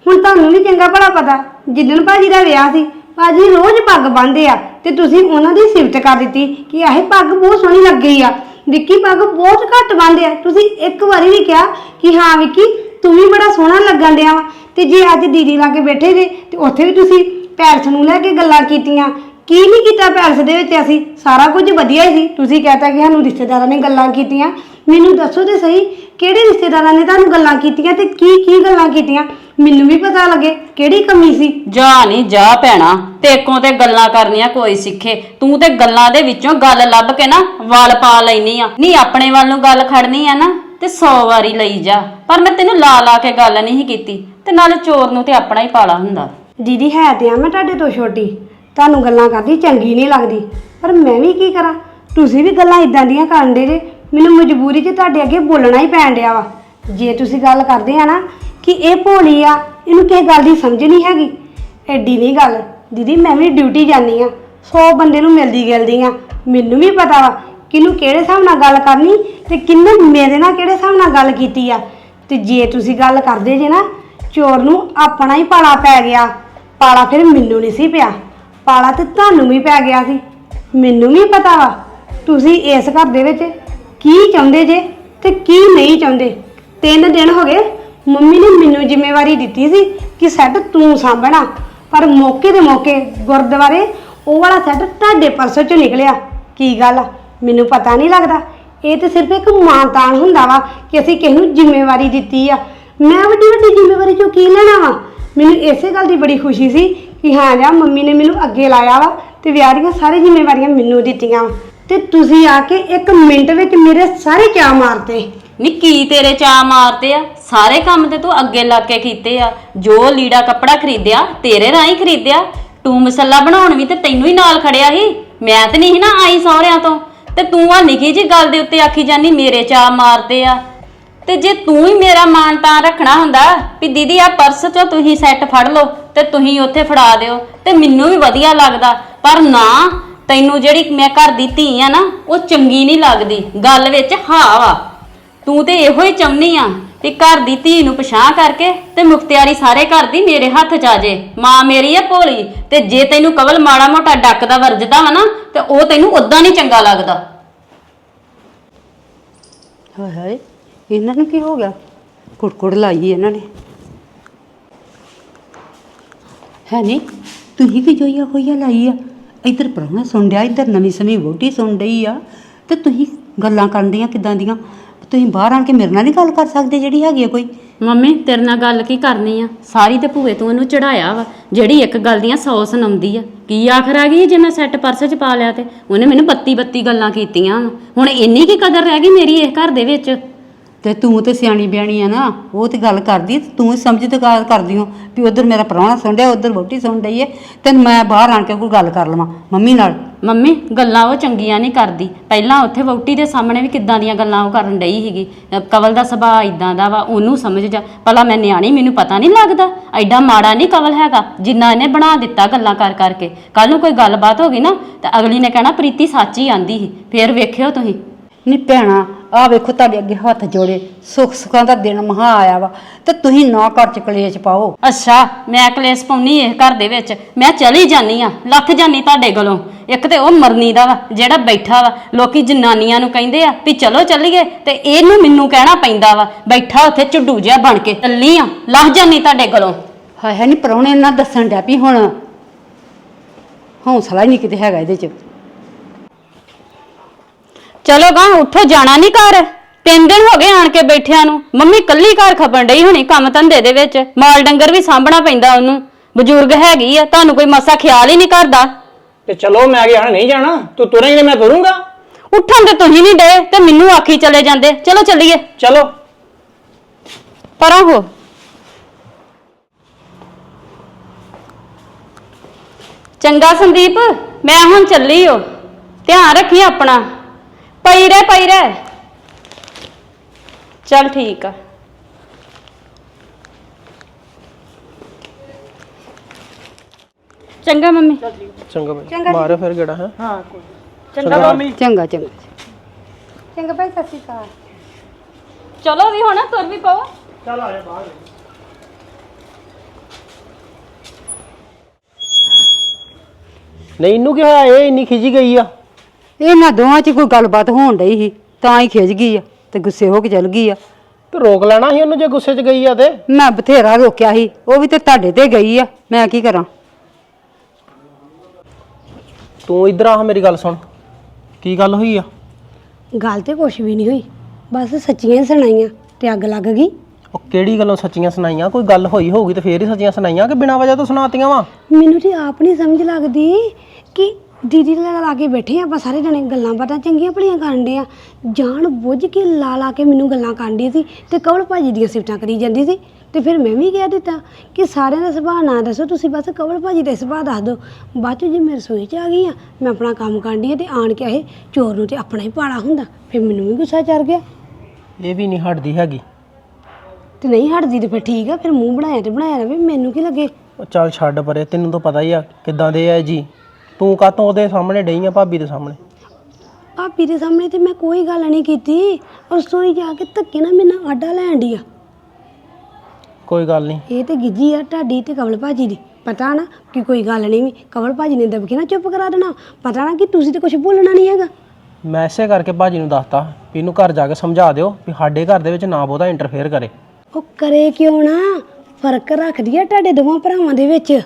ਹੁਣ ਤੁਹਾਨੂੰ ਵੀ ਚੰਗਾ ਭਲਾ ਪਤਾ ਜਿੱਦਣ ਭਾਜੀ ਦਾ ਵਿਆਹ ਸੀ ਭਾਜੀ ਰੋਜ਼ ਪੱਗ ਬੰਨ੍ਹਦੇ ਆ। ਤੇ ਤੁਸੀਂ ਉਹਨਾਂ ਦੀ ਸਿਫਤ ਕਰ ਦਿੱਤੀ ਕਿ ਇਹ ਪੱਗ ਬਹੁਤ ਸੋਹਣੀ ਲੱਗੀ ਆ। ਵਿੱਕੀ, ਪੱਗ ਬਹੁਤ ਘੱਟ ਬੰਨ੍ਹਦੇ ਆ। ਤੁਸੀਂ ਇੱਕ ਵਾਰੀ ਵੀ ਕਿਹਾ ਕਿ ਹਾਂ ਵਿੱਕੀ, ਤੂੰ ਵੀ ਬੜਾ ਸੋਹਣਾ ਲੱਗਣ ਡਿਆ ਵਾ। ਤੇ ਜੇ ਅੱਜ ਦੀਦੀ ਲਾਗੇ ਬੈਠੇ ਜੇ, ਤੇ ਉੱਥੇ ਵੀ ਤੁਸੀਂ ਪੈਰਸ ਨੂੰ ਲੈ ਕੇ ਗੱਲਾਂ ਕੀਤੀਆਂ। ਕੀ ਨਹੀਂ ਕੀਤਾ ਪੈਲਸ ਦੇ ਵਿੱਚ ਅਸੀਂ? ਸਾਰਾ ਕੁਝ ਵਧੀਆ ਹੀ ਸੀ। ਤੁਸੀਂ ਕਹਤਾ ਕਿ ਸਾਨੂੰ ਰਿਸ਼ਤੇਦਾਰਾਂ ਨੇ ਗੱਲਾਂ ਕੀਤੀਆਂ। ਮੈਨੂੰ ਦੱਸੋ ਤੇ ਸਹੀ, ਕਿਹੜੇ ਰਿਸ਼ਤੇਦਾਰਾਂ ਨੇ ਤੁਹਾਨੂੰ ਗੱਲਾਂ ਕੀਤੀਆਂ ਤੇ ਕੀ ਕੀ ਗੱਲਾਂ ਕੀਤੀਆਂ? ਮੈਨੂੰ ਵੀ ਪਤਾ ਲੱਗੇ ਕਿਹੜੀ ਕਮੀ ਸੀ। ਜਾ ਨਹੀਂ ਜਾ ਭੈਣਾ ਤੇਕੋਂ ਤੇ ਗੱਲਾਂ ਕਰਨੀਆਂ ਕੋਈ ਸਿੱਖੇ। ਤੂੰ ਤੇ ਗੱਲਾਂ ਦੇ ਵਿੱਚੋਂ ਗੱਲ ਲੱਭ ਕੇ ਨਾ ਵਲ ਪਾ ਲੈਨੀ ਆ। ਨਹੀਂ ਆਪਣੇ ਵੱਲ ਨੂੰ ਗੱਲ ਖੜਨੀ ਆ ਨਾ ਤੇ 100 ਵਾਰੀ ਲਈ ਜਾ। ਪਰ ਮੈਂ ਤੈਨੂੰ ਲਾ ਲਾ ਕੇ ਗੱਲ ਨਹੀਂ ਕੀਤੀ ਤੇ ਨਾਲ ਚੋਰ ਨੂੰ ਤੇ ਆਪਣਾ ਹੀ ਪਾਲਾ ਹੁੰਦਾ। ਦੀਦੀ ਹੈ ਤੇ ਆ ਮੈਂ ਤੁਹਾਡੇ ਤੋਂ ਛੋਟੀ। ਤੁਹਾਨੂੰ ਗੱਲਾਂ ਕਰਦੀ ਚੰਗੀ ਨਹੀਂ ਲੱਗਦੀ। ਪਰ ਮੈਂ ਵੀ ਕੀ ਕਰਾਂ? ਤੁਸੀਂ ਵੀ ਗੱਲਾਂ ਇਦਾਂ ਦੀਆਂ ਕਰਨ ਦੇ ਜੇ। ਮੈਨੂੰ ਮਜਬੂਰੀ 'ਚ ਤੁਹਾਡੇ ਅੱਗੇ ਬੋਲਣਾ ਹੀ ਪੈਣ ਡਿਆ ਵਾ। ਜੇ ਤੁਸੀਂ ਗੱਲ ਕਰਦੇ ਆ ਨਾ ਕਿ ਇਹ ਭੋਲੀ ਆ, ਇਹਨੂੰ ਕਿਸੇ ਗੱਲ ਦੀ ਸਮਝ ਨਹੀਂ ਹੈਗੀ। ਐਡੀ ਨਹੀਂ ਗੱਲ। ਦੀਦੀ, ਮੈਂ ਵੀ ਡਿਊਟੀ ਜਾਂਦੀ ਆ 100 ਬੰਦੇ ਨੂੰ ਮਿਲਦੀ ਗਿਲਦੀ ਆ। ਮੈਨੂੰ ਵੀ ਪਤਾ ਵਾ ਕਿਹਨੂੰ ਕਿਹੜੇ ਹਿਸਾਬ ਨਾਲ ਗੱਲ ਕਰਨੀ ਤੇ ਕਿਹਨੇ ਮੇਰੇ ਨਾਲ ਕਿਹੜੇ ਹਿਸਾਬ ਨਾਲ ਗੱਲ ਕੀਤੀ ਆ। ਤੇ ਜੇ ਤੁਸੀਂ ਗੱਲ ਕਰਦੇ ਜੇ ਨਾ, ਚੋਰ ਨੂੰ ਆਪਣਾ ਹੀ ਪਾਲਾ ਪੈ ਗਿਆ। ਪਾਲਾ ਫਿਰ ਮੈਨੂੰ ਨਹੀਂ ਸੀ ਪਿਆ। ਪਾਲਾ ਤੇ ਤੁਹਾਨੂੰ ਵੀ ਪੈ ਗਿਆ ਸੀ। ਮੈਨੂੰ ਵੀ ਪਤਾ ਵਾ ਤੁਸੀਂ ਇਸ ਘਰ ਦੇ ਵਿੱਚ ਕੀ ਚਾਹੁੰਦੇ ਜੇ ਤੇ ਕੀ ਨਹੀਂ ਚਾਹੁੰਦੇ। ਤਿੰਨ ਦਿਨ ਹੋ ਗਏ ਮੰਮੀ ਨੇ ਮੈਨੂੰ ਜ਼ਿੰਮੇਵਾਰੀ ਦਿੱਤੀ ਸੀ ਕਿ ਸੈੱਟ ਤੂੰ ਸਾਂਭਣਾ। ਪਰ ਮੌਕੇ ਦੇ ਮੌਕੇ ਗੁਰਦੁਆਰੇ ਉਹ ਵਾਲਾ ਸੈੱਟ ਤੁਹਾਡੇ ਪਰਸੋਂ ਚੋਂ ਨਿਕਲਿਆ। ਕੀ ਗੱਲ ਆ? ਮੈਨੂੰ ਪਤਾ ਨਹੀਂ ਲੱਗਦਾ। ਇਹ ਤੇ ਸਿਰਫ ਇੱਕ ਮਾਨਤਾਨ ਹੁੰਦਾ ਵਾ ਕਿ ਅਸੀਂ ਕਿਸ ਨੂੰ ਜ਼ਿੰਮੇਵਾਰੀ ਦਿੱਤੀ ਆ। ਮੈਂ ਵੱਡੀ ਵੱਡੀ ਜ਼ਿੰਮੇਵਾਰੀ ਚੋਂ ਕੀ ਲੈਣਾ ਵਾ? ਮੈਨੂੰ ਇਸੇ ਗੱਲ ਦੀ ਬੜੀ ਖੁਸ਼ੀ ਸੀ ਕਿ ਹਾਂ ਜਾ ਮੰਮੀ ਨੇ ਮੈਨੂੰ ਅੱਗੇ ਲਾਇਆ ਵਾ ਤੇ ਵਿਆਹ ਦੀਆਂ ਸਾਰੀ ਜ਼ਿੰਮੇਵਾਰੀਆਂ ਮੈਨੂੰ ਦਿੱਤੀਆਂ ਵਾ। ਤੇ ਤੁਸੀਂ ਆ ਕੇ ਇੱਕ ਮਿੰਟ ਵਿੱਚ ਮੇਰੇ ਸਾਰੇ ਚਾਅ ਮਾਰਤੇ। ਨੀ ਕੀ ਤੇਰੇ ਚਾ ਮਾਰਦੇ ਆ? ਸਾਰੇ ਕੰਮ ਤੇ ਤੂੰ ਅੱਗੇ ਲੱਗ ਕੇ ਕੀਤੇ ਆ। ਜੋ ਲੀੜਾ ਕੱਪੜਾ ਖਰੀਦਿਆ, ਤੇਰੇ ਰਾਹੀਂ ਖਰੀਦਿਆ। ਤੂੰ ਮਸੱਲਾ ਬਣਾਉਣ ਵੀ ਤੇ ਤੈਨੂੰ ਹੀ ਨਾਲ ਖੜਿਆ ਸੀ। ਮੈਂ ਤੇ ਨਹੀਂ ਸੀ ਨਾ ਆਈ ਸਹੁਰਿਆਂ ਤੋਂ। ਤੇ ਤੂੰ ਆ ਨਿੱਕੀ ਜੀ ਗੱਲ ਦੇ ਉੱਤੇ ਆਖੀ ਜਾਨੀ ਮੇਰੇ ਚਾ ਮਾਰਦੇ ਆ। ਤੇ ਜੇ ਤੂੰ ਹੀ ਮੇਰਾ ਮਾਣ ਤਾਂ ਰੱਖਣਾ ਹੁੰਦਾ, ਵੀ ਦੀਦੀ ਆ ਪਰਸ ਚੋਂ ਤੁਸੀਂ ਸੈੱਟ ਫੜ ਲਓ ਤੇ ਤੁਸੀਂ ਉੱਥੇ ਫੜਾ ਦਿਓ। ਤੇ ਮੈਨੂੰ ਵੀ ਵਧੀਆ ਲੱਗਦਾ। ਪਰ ਨਾ, ਤੈਨੂੰ ਜਿਹੜੀ ਮੈਂ ਘਰ ਦੀ ਧੀ ਆ ਨਾ, ਉਹ ਚੰਗੀ ਨਹੀਂ ਲੱਗਦੀ। ਗੱਲ ਵਿੱਚ ਹਾਂ ਵਾ। ਤੂੰ ਤੇ ਇਹੋ ਹੀ ਚਾਹੁੰਨੀ ਆ ਵੀ ਘਰ ਦੀ ਧੀ ਨੂੰ ਪਛਾਣ ਕਰਕੇ ਤੇ ਮੁਖਤਿਆਰੀ ਸਾਰੇ ਘਰ ਦੀ ਮੇਰੇ ਹੱਥ 'ਚ ਆ ਜੇ। ਮਾਂ ਮੇਰੀ ਆ ਭੋਲੀ, ਤੇ ਜੇ ਤੈਨੂੰ ਕਵਲ ਮਾੜਾ ਮੋਟਾ ਡੱਕਦਾ ਵਰਜਦਾ ਵਾ ਨਾ, ਤੇ ਉਹ ਤੈਨੂੰ ਉਦਾਂ ਨਹੀਂ ਚੰਗਾ ਲੱਗਦਾ। ਹਾਏ ਹਾਏ, ਇਹਨਾਂ ਨੂੰ ਕੀ ਹੋ ਗਿਆ? ਕੁੜਕੁੜ ਲਾਈ ਇਹਨਾਂ ਨੇ। ਹੈ ਨਹੀਂ ਤੁਸੀਂ ਕੀ ਜੋਈਆ ਹੋਈਆ ਲਾਈ ਆ। ਇੱਧਰ ਪ੍ਰਾਹੁਣਾ ਸੁਣ ਡਿਆ, ਇੱਧਰ ਨਵੀਂ ਸਮੀ ਵੋਟੀ ਸੁਣ ਡਈ ਆ। ਤੇ ਤੁਸੀਂ ਗੱਲਾਂ ਕਰਨ ਦੀਆਂ ਕਿਦਾਂ ਦੀਆਂ? ਤੁਸੀਂ ਬਾਹਰ ਆਣ ਕੇ ਮੇਰੇ ਨਾਲ ਨਹੀਂ ਗੱਲ ਕਰ ਸਕਦੇ ਜਿਹੜੀ ਹੈਗੀ ਆ ਕੋਈ। ਮੰਮੀ, ਤੇਰੇ ਨਾਲ ਗੱਲ ਕੀ ਕਰਨੀ ਆ? ਸਾਰੀ ਤੇ ਭੂਏ ਤੂੰ ਉਹਨੂੰ ਚੜਾਇਆ ਵਾ। ਜਿਹੜੀ ਇੱਕ ਗੱਲ ਦੀਆਂ 100 ਸੁਣਾਉਂਦੀ ਆ। ਕੀ ਆਖਰ ਆ ਗਈ ਜੇ ਮੈਂ ਸੈੱਟ ਪਰਸ 'ਚ ਪਾ ਲਿਆ ਤੇ? ਉਹਨੇ ਮੈਨੂੰ ਬੱਤੀ ਬੱਤੀ ਗੱਲਾਂ ਕੀਤੀਆਂ ਵਾਂ। ਹੁਣ ਇੰਨੀ ਕੀ ਕਦਰ ਰਹਿ ਗਈ ਮੇਰੀ ਇਸ ਘਰ ਦੇ ਵਿੱਚ? ਤੇ ਤੂੰ ਤੇ ਸਿਆਣੀ ਬਿਆਣੀ ਆ ਨਾ, ਉਹ ਤੇ ਗੱਲ ਕਰਦੀ ਤੇ ਤੂੰ ਸਮਝ ਤੇ ਗੱਲ ਕਰਦੀ ਹੋ ਵੀ ਉਧਰ ਮੇਰਾ ਪ੍ਰਾਹੁਣਾ ਸੁਣ ਡਿਆ ਉਧਰ ਵੋਟੀ ਸੁਣ ਡਈ ਏ, ਤੇ ਮੈਂ ਬਾਹਰ ਆਣ ਕੇ ਕੋਈ ਗੱਲ ਕਰ ਲਵਾਂ, ਮੰਮੀ ਨਾਲ। ਮੰਮੀ, ਗੱਲਾਂ ਉਹ ਚੰਗੀਆਂ ਨਹੀਂ ਕਰਦੀ। ਪਹਿਲਾਂ ਉੱਥੇ ਵਹੁਟੀ ਦੇ ਸਾਹਮਣੇ ਵੀ ਕਿੱਦਾਂ ਦੀਆਂ ਗੱਲਾਂ ਉਹ ਕਰਨ ਡਈ ਸੀਗੀ। ਅਹ ਕਵਲ ਦਾ ਸੁਭਾਅ ਇਦਾਂ ਦਾ ਵਾ, ਉਹਨੂੰ ਸਮਝ ਜਾ। ਭਲਾ ਮੈਂ ਨਿਆਣੀ, ਮੈਨੂੰ ਪਤਾ ਨਹੀਂ ਲੱਗਦਾ। ਐਡਾ ਮਾੜਾ ਨਹੀਂ ਕਵਲ ਹੈਗਾ, ਜਿੰਨਾ ਇਹਨੇ ਬਣਾ ਦਿੱਤਾ ਗੱਲਾਂ ਕਰ ਕਰਕੇ। ਕੱਲ ਨੂੰ ਕੋਈ ਗੱਲਬਾਤ ਹੋ ਗਈ ਨਾ, ਤਾਂ ਅਗਲੀ ਨੇ ਕਹਿਣਾ, ਪ੍ਰੀਤੀ ਸੱਚ ਹੀ ਆਂਦੀ ਸੀ। ਫੇਰ ਵੇਖਿਓ ਤੁਸੀਂ। ਨੀ ਭੈਣਾ ਆ ਵੇਖੋ ਤੁਹਾਡੇ ਅੱਗੇ ਹੱਥ ਜੋੜੇ ਸੁੱਖ ਸੁੱਖਾਂ ਦਾ ਦਿਨ ਮਹਾ ਆਇਆ ਵਾ ਤੇ ਤੁਸੀਂ ਨਾ ਘਰ ਚ ਕਲੇਸ਼ ਪਾਓ। ਅੱਛਾ ਮੈਂ ਕਲੇਸ਼ ਪਾਉਣੀ ਇਸ ਘਰ ਦੇ ਵਿੱਚ ਮੈਂ ਚਲੀ ਜਾਨੀ ਆ ਲੱਥ ਜਾਨੀ ਤੁਹਾਡੇ ਕੋਲੋਂ। ਇੱਕ ਤੇ ਉਹ ਮਰਨੀ ਦਾ ਵਾ ਜਿਹੜਾ ਬੈਠਾ ਵਾ ਲੋਕੀ ਜਨਾਨੀਆਂ ਨੂੰ ਕਹਿੰਦੇ ਆ ਵੀ ਚਲੋ ਚੱਲੀਏ ਤੇ ਇਹਨੂੰ ਮੈਨੂੰ ਕਹਿਣਾ ਪੈਂਦਾ ਵਾ ਬੈਠਾ ਉੱਥੇ ਝੁੱਡੂ ਜਿਹਾ ਬਣ ਕੇ ਚੱਲੀ ਆ ਲੱਥ ਜਾਨੀ ਤੁਹਾਡੇ ਕੋਲੋਂ। ਹਾਏ ਹਾਏ ਨੀ ਪ੍ਰਾਹੁਣੇ ਨਾ ਦੱਸਣ ਡਿਆ ਵੀ ਹੁਣ ਹੌਸਲਾ ਹੀ ਨਹੀਂ ਕਿਤੇ ਹੈਗਾ ਇਹਦੇ ਚ। ਚਲੋ ਗਾ ਉੱਠੋ ਜਾਣਾ ਨਹੀਂ ਘਰ। ਤਿੰਨ ਦਿਨ ਹੋ ਗਏ ਆਣ ਕੇ ਬੈਠਿਆਂ ਨੂੰ। ਮੰਮੀ ਕੱਲੀ ਘਰ ਖਪਣ ਡਈ ਹੁਣੀ ਕੰਮ ਧੰਦੇ ਦੇ ਵਿੱਚ। ਮਾਲ ਡੰਗਰ ਵੀ ਸਾਂਭਣਾ ਪੈਂਦਾ ਉਹਨੂੰ। ਬਜ਼ੁਰਗ ਹੈਗੀ ਆ ਤੁਹਾਨੂੰ ਕੋਈ ਮਸਾ ਖਿਆਲ ਹੀ ਨਹੀਂ ਕਰਦਾ। ਤੇ ਚਲੋ ਮੈਂ ਗਿਆ ਨਹੀਂ ਜਾਣਾ। ਤੂੰ ਤੁਰੇਂਗੀ ਤੇ ਮੈਂ ਤੁਰੂੰਗਾ। ਉੱਠਣ ਤੇ ਤੁਸੀਂ ਨਹੀਂ ਡੇ ਤੇ ਮੈਨੂੰ ਆਖੀ ਚਲੇ ਜਾਂਦੇ। ਚਲੋ ਚੱਲੀਏ। ਚਲੋ। ਪਰਾਂ ਹੋ। ਚੰਗਾ ਸੰਦੀਪ ਮੈਂ ਹੁਣ ਚੱਲੀ ਓ। ਧਿਆਨ ਰੱਖੀ ਆਪਣਾ। ਪਈ ਰਹਿ ਪਈ ਰਹਿ। ਚੱਲ ਠੀਕ ਆ। ਚੰਗਾ ਮੰਮੀ। ਚੰਗਾ ਬਈ ਮਾਰਿਓ ਫਿਰ ਗੇੜਾ ਹੈ। ਚੰਗਾ ਚੰਗਾ ਚੰਗਾ ਭਾਈ ਸਤਿ ਸ਼੍ਰੀ ਅਕਾਲ। ਚਲੋ ਵੀ ਹੁਣ ਤੁਰ ਵੀ ਪਾਓ। ਨਹੀਂ ਇਹਨੂੰ ਕੀ ਹੋਇਆ? ਇਹ ਇੰਨੀ ਖਿਜੀ ਗਈ ਆ। ਇਹਨਾਂ ਦੋਵਾਂ 'ਚ ਕੋਈ ਗੱਲਬਾਤ ਹੋਣ ਡਈ ਸੀ ਤਾਂ ਹੀ ਖਿੱਚ ਗਈ ਆ ਤੇ ਗੁੱਸੇ ਹੋ ਕੇ ਚਲ ਗਈ ਆ। ਤੇ ਰੋਕ ਲੈਣਾ ਸੀ ਉਹਨੂੰ ਜੇ ਗੁੱਸੇ 'ਚ ਗਈ ਆ ਤੇ? ਮੈਂ ਬਥੇਰਾ ਰੋਕਿਆ ਸੀ ਉਹ ਵੀ ਤੇ ਤੁਹਾਡੇ ਤੇ ਗਈ ਆ ਮੈਂ ਕੀ ਕਰਾਂ? ਤੂੰ ਇੱਧਰ ਆ ਮੇਰੀ ਗੱਲ ਸੁਣ। ਕੀ ਗੱਲ ਹੋਈ ਆ? ਗੱਲ ਤੇ ਕੁਛ ਵੀ ਨਹੀਂ ਹੋਈ ਬਸ ਸੱਚੀਆਂ ਸੁਣਾਈਆਂ ਤੇ ਅੱਗ ਲੱਗ ਗਈ। ਉਹ ਕਿਹੜੀ ਗੱਲੋਂ ਸੱਚੀਆਂ ਸੁਣਾਈਆਂ? ਕੋਈ ਗੱਲ ਹੋਈ ਹੋਊਗੀ ਤੇ ਫੇਰ ਹੀ ਸੱਚੀਆਂ ਸੁਣਾਈਆਂ ਕਿ ਬਿਨਾਂ ਵਜ੍ਹਾ ਤੋਂ ਸੁਣਾਤੀਆਂ ਵਾ? ਮੈਨੂੰ ਤੇ ਆਪ ਨਹੀਂ ਸਮਝ ਲੱਗਦੀ ਕਿ ਦੀਦੀ ਨਾਲ ਲਾ ਕੇ ਬੈਠੇ ਆਪਾਂ ਸਾਰੇ ਜਣੇ ਗੱਲਾਂ ਬਾਤਾਂ ਚੰਗੀਆਂ ਭਲੀਆਂ ਕਰਨ ਦੇ ਆ। ਜਾਣ ਬੁੱਝ ਕੇ ਲਾ ਲਾ ਕੇ ਮੈਨੂੰ ਗੱਲਾਂ ਕਰਦੀ ਸੀ ਤੇ ਕਵਲ ਭਾਜੀ ਦੀਆਂ ਸਿਫਤਾਂ ਕਰੀ ਜਾਂਦੀ ਸੀ। ਤੇ ਫਿਰ ਮੈਂ ਵੀ ਕਹਿ ਦਿੱਤਾ ਕਿ ਸਾਰਿਆਂ ਦਾ ਸੁਭਾਅ ਨਾ ਦੱਸੋ ਤੁਸੀਂ ਬਸ ਕਵਲ ਭਾਜੀ ਦਾ ਸੁਭਾਅ ਦੱਸ ਦਿਓ। ਬਾਅਦ ਚ ਜੇ ਮੈਂ ਰਸੋਈ ਚ ਆ ਗਈ ਆ ਮੈਂ ਆਪਣਾ ਕੰਮ ਕਰਦੀ ਆ ਤੇ ਆਣ ਕੇ ਇਹ ਚੋਰ ਨੂੰ ਤੇ ਆਪਣਾ ਹੀ ਪਾਲਾ ਹੁੰਦਾ ਫਿਰ ਮੈਨੂੰ ਵੀ ਗੁੱਸਾ ਚੜ ਗਿਆ। ਇਹ ਵੀ ਨਹੀਂ ਹਟਦੀ ਹੈਗੀ। ਤੇ ਨਹੀਂ ਹਟਦੀ ਤੇ ਫਿਰ ਠੀਕ ਆ ਫਿਰ ਮੂੰਹ ਬਣਾਇਆ ਤੇ ਬਣਾਇਆ ਰਵੇ ਮੈਨੂੰ ਕੀ ਲੱਗੇ? ਉਹ ਚੱਲ ਛੱਡ ਪਰੇ ਤੈਨੂੰ ਤਾਂ ਪਤਾ ਹੀ ਆ ਕਿੱਦਾਂ ਦੇ ਆ ਜੀ। ਤੂੰ ਕਾਤੋਂ ਉਹਦੇ ਸਾਹਮਣੇ ਡਈ ਆ ਭਾਬੀ ਦੇ ਸਾਹਮਣੇ? ਭਾਬੀ ਦੇ ਸਾਹਮਣੇ ਤੇ ਮੈਂ ਕੋਈ ਗੱਲ ਨਹੀਂ ਕੀਤੀ। ਔਰ ਸੋਈ ਜਾ ਕੇ ਧੱਕੇ ਨਾਲ ਮੈਨੂੰ ਆਡਾ ਲੈਣ ਆ। ਕੋਈ ਗੱਲ ਨਹੀਂ। ਇਹ ਤੇ ਗਿੱਜੀ ਆ ਢਾਡੀ ਤੇ ਕਵਲ ਭਾਜੀ ਦੀ। ਪਤਾ ਨਾ ਕਿ ਕੋਈ ਗੱਲ ਨਹੀਂ ਵੀ ਕਵਲ ਭਾਜੀ ਨੇ ਦਬ ਕੇ ਨਾ ਚੁੱਪ ਕਰਾ ਦੇਣਾ। ਪਤਾ ਨਾ ਕਿ ਤੁਸੀਂ ਤੇ ਕੁਝ ਭੁੱਲਣਾ ਨਹੀਂ ਹੈਗਾ। ਮੈਂ ਇਸੇ ਕਰਕੇ ਭਾਜੀ ਨੂੰ ਦੱਸਤਾ ਵੀ ਇਹਨੂੰ ਘਰ ਜਾ ਕੇ ਸਮਝਾ ਦਿਓ ਵੀ ਸਾਡੇ ਘਰ ਦੇ ਵਿੱਚ ਨਾ ਬਹੁਤਾ ਇੰਟਰਫੇਅਰ ਕਰੇ। ਉਹ ਕਰੇ ਕਿਉਂ ਨਾ? ਫ਼ਰਕ ਰੱਖਦੀ ਆ ਤੁਹਾਡੇ ਦੋਵਾਂ ਭਰਾਵਾਂ ਦੇ ਵਿੱਚ।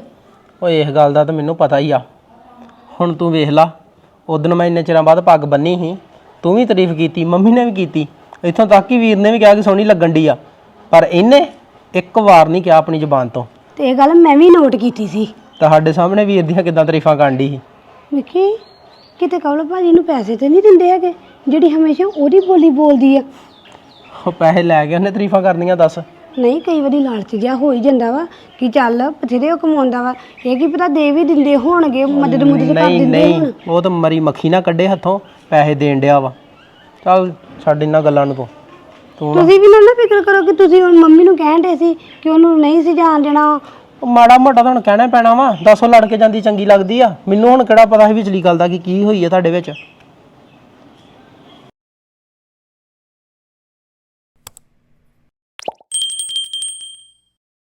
ਓਏ ਇਸ ਗੱਲ ਦਾ ਤਾਂ ਮੈਨੂੰ ਪਤਾ ਹੀ ਆ। ਹੁਣ ਤੂੰ ਵੇਖ ਲਾ। ਉਦੋਂ ਮੈਂ ਇੰਨੇ ਚਿਰਾਂ ਬਾਅਦ ਪੱਗ ਬੰਨੀ ਸੀ। ਤੂੰ ਵੀ ਤਾਰੀਫ ਕੀਤੀ ਮੰਮੀ ਨੇ ਵੀ ਕੀਤੀ। ਇੱਥੋਂ ਤੱਕ ਕਿ ਵੀਰ ਨੇ ਵੀ ਕਿਹਾ ਕਿ ਸੋਹਣੀ ਲੱਗਣ ਦੀ ਆ। ਪਰ ਇਹਨੇ ਇੱਕ ਵਾਰ ਨਹੀਂ ਕਿਹਾ ਆਪਣੀ ਜ਼ੁਬਾਨ ਤੋਂ। ਤੇ ਇਹ ਗੱਲ ਮੈਂ ਵੀ ਨੋਟ ਕੀਤੀ ਸੀ। ਤੁਹਾਡੇ ਸਾਹਮਣੇ ਵੀਰ ਦੀਆਂ ਕਿਦਾਂ ਤਾਰੀਫਾਂ ਕਰਨ ਦੀ ਸੀ? ਵੇਖੀ ਕਿਤੇ ਕਵਲ ਭਾਜੀ ਨੂੰ ਪੈਸੇ ਤੇ ਨਹੀਂ ਦਿੰਦੇ ਹੈਗੇ ਜਿਹੜੀ ਹਮੇਸ਼ਾ ਉਹਦੀ ਬੋਲੀ ਬੋਲਦੀ ਆ। ਉਹ ਪੈਸੇ ਲੈ ਕੇ ਉਹਨੇ ਤਾਰੀਫਾਂ ਕਰਨੀਆਂ ਦੱਸ। ਨਹੀਂ ਕਈ ਵਾਰੀ ਲਾਲਚ ਜਿਹਾ ਹੋ ਹੀ ਜਾਂਦਾ ਵਾ ਕਿ ਚੱਲ ਬਥੇਰੇ ਉਹ ਕਮਾਉਂਦਾ ਵਾ। ਇਹ ਕੀ ਪਤਾ ਦੇ ਵੀ ਦਿੰਦੇ ਹੋਣਗੇ ਮਦਦ ਮੁਦਦ ਕਰ ਨਹੀਂ ਦਿੰਦੇ ਨਹੀਂ ਹੋਣ। ਉਹ ਤਾਂ ਮਰੀ ਮੱਖੀ ਨਾ ਕੱਢੇ ਹੱਥੋਂ ਪੈਸੇ ਦੇਣ ਡਿਆ ਵਾ। ਚੱਲ ਛੱਡ ਇਹਨਾਂ ਗੱਲਾਂ ਨੂੰ ਤੂੰ। ਤੂੰ ਨਾ ਤੁਸੀਂ ਵੀ ਨਾ ਨਾ ਫਿਕਰ ਕਰੋ ਕਿ ਤੁਸੀਂ ਹੁਣ ਮੰਮੀ ਨੂੰ ਕਹਿਣ ਦੇ ਸੀ ਕਿ ਉਹਨੂੰ ਨਹੀਂ ਸੀ ਜਾਣ ਦੇਣਾ। ਉਹ ਮਾੜਾ ਮੋਟਾ ਤਾਂ ਹੁਣ ਕਹਿਣਾ ਹੀ ਪੈਣਾ ਵਾ। ਦੱਸੋ ਲੜ ਕੇ ਜਾਂਦੀ ਚੰਗੀ ਲੱਗਦੀ ਆ। ਮੈਨੂੰ ਹੁਣ ਕਿਹੜਾ ਪਤਾ ਸੀ ਵਿਚਲੀ ਗੱਲ ਦਾ ਕਿ ਕੀ ਹੋਈ ਆ ਤੁਹਾਡੇ ਵਿੱਚ।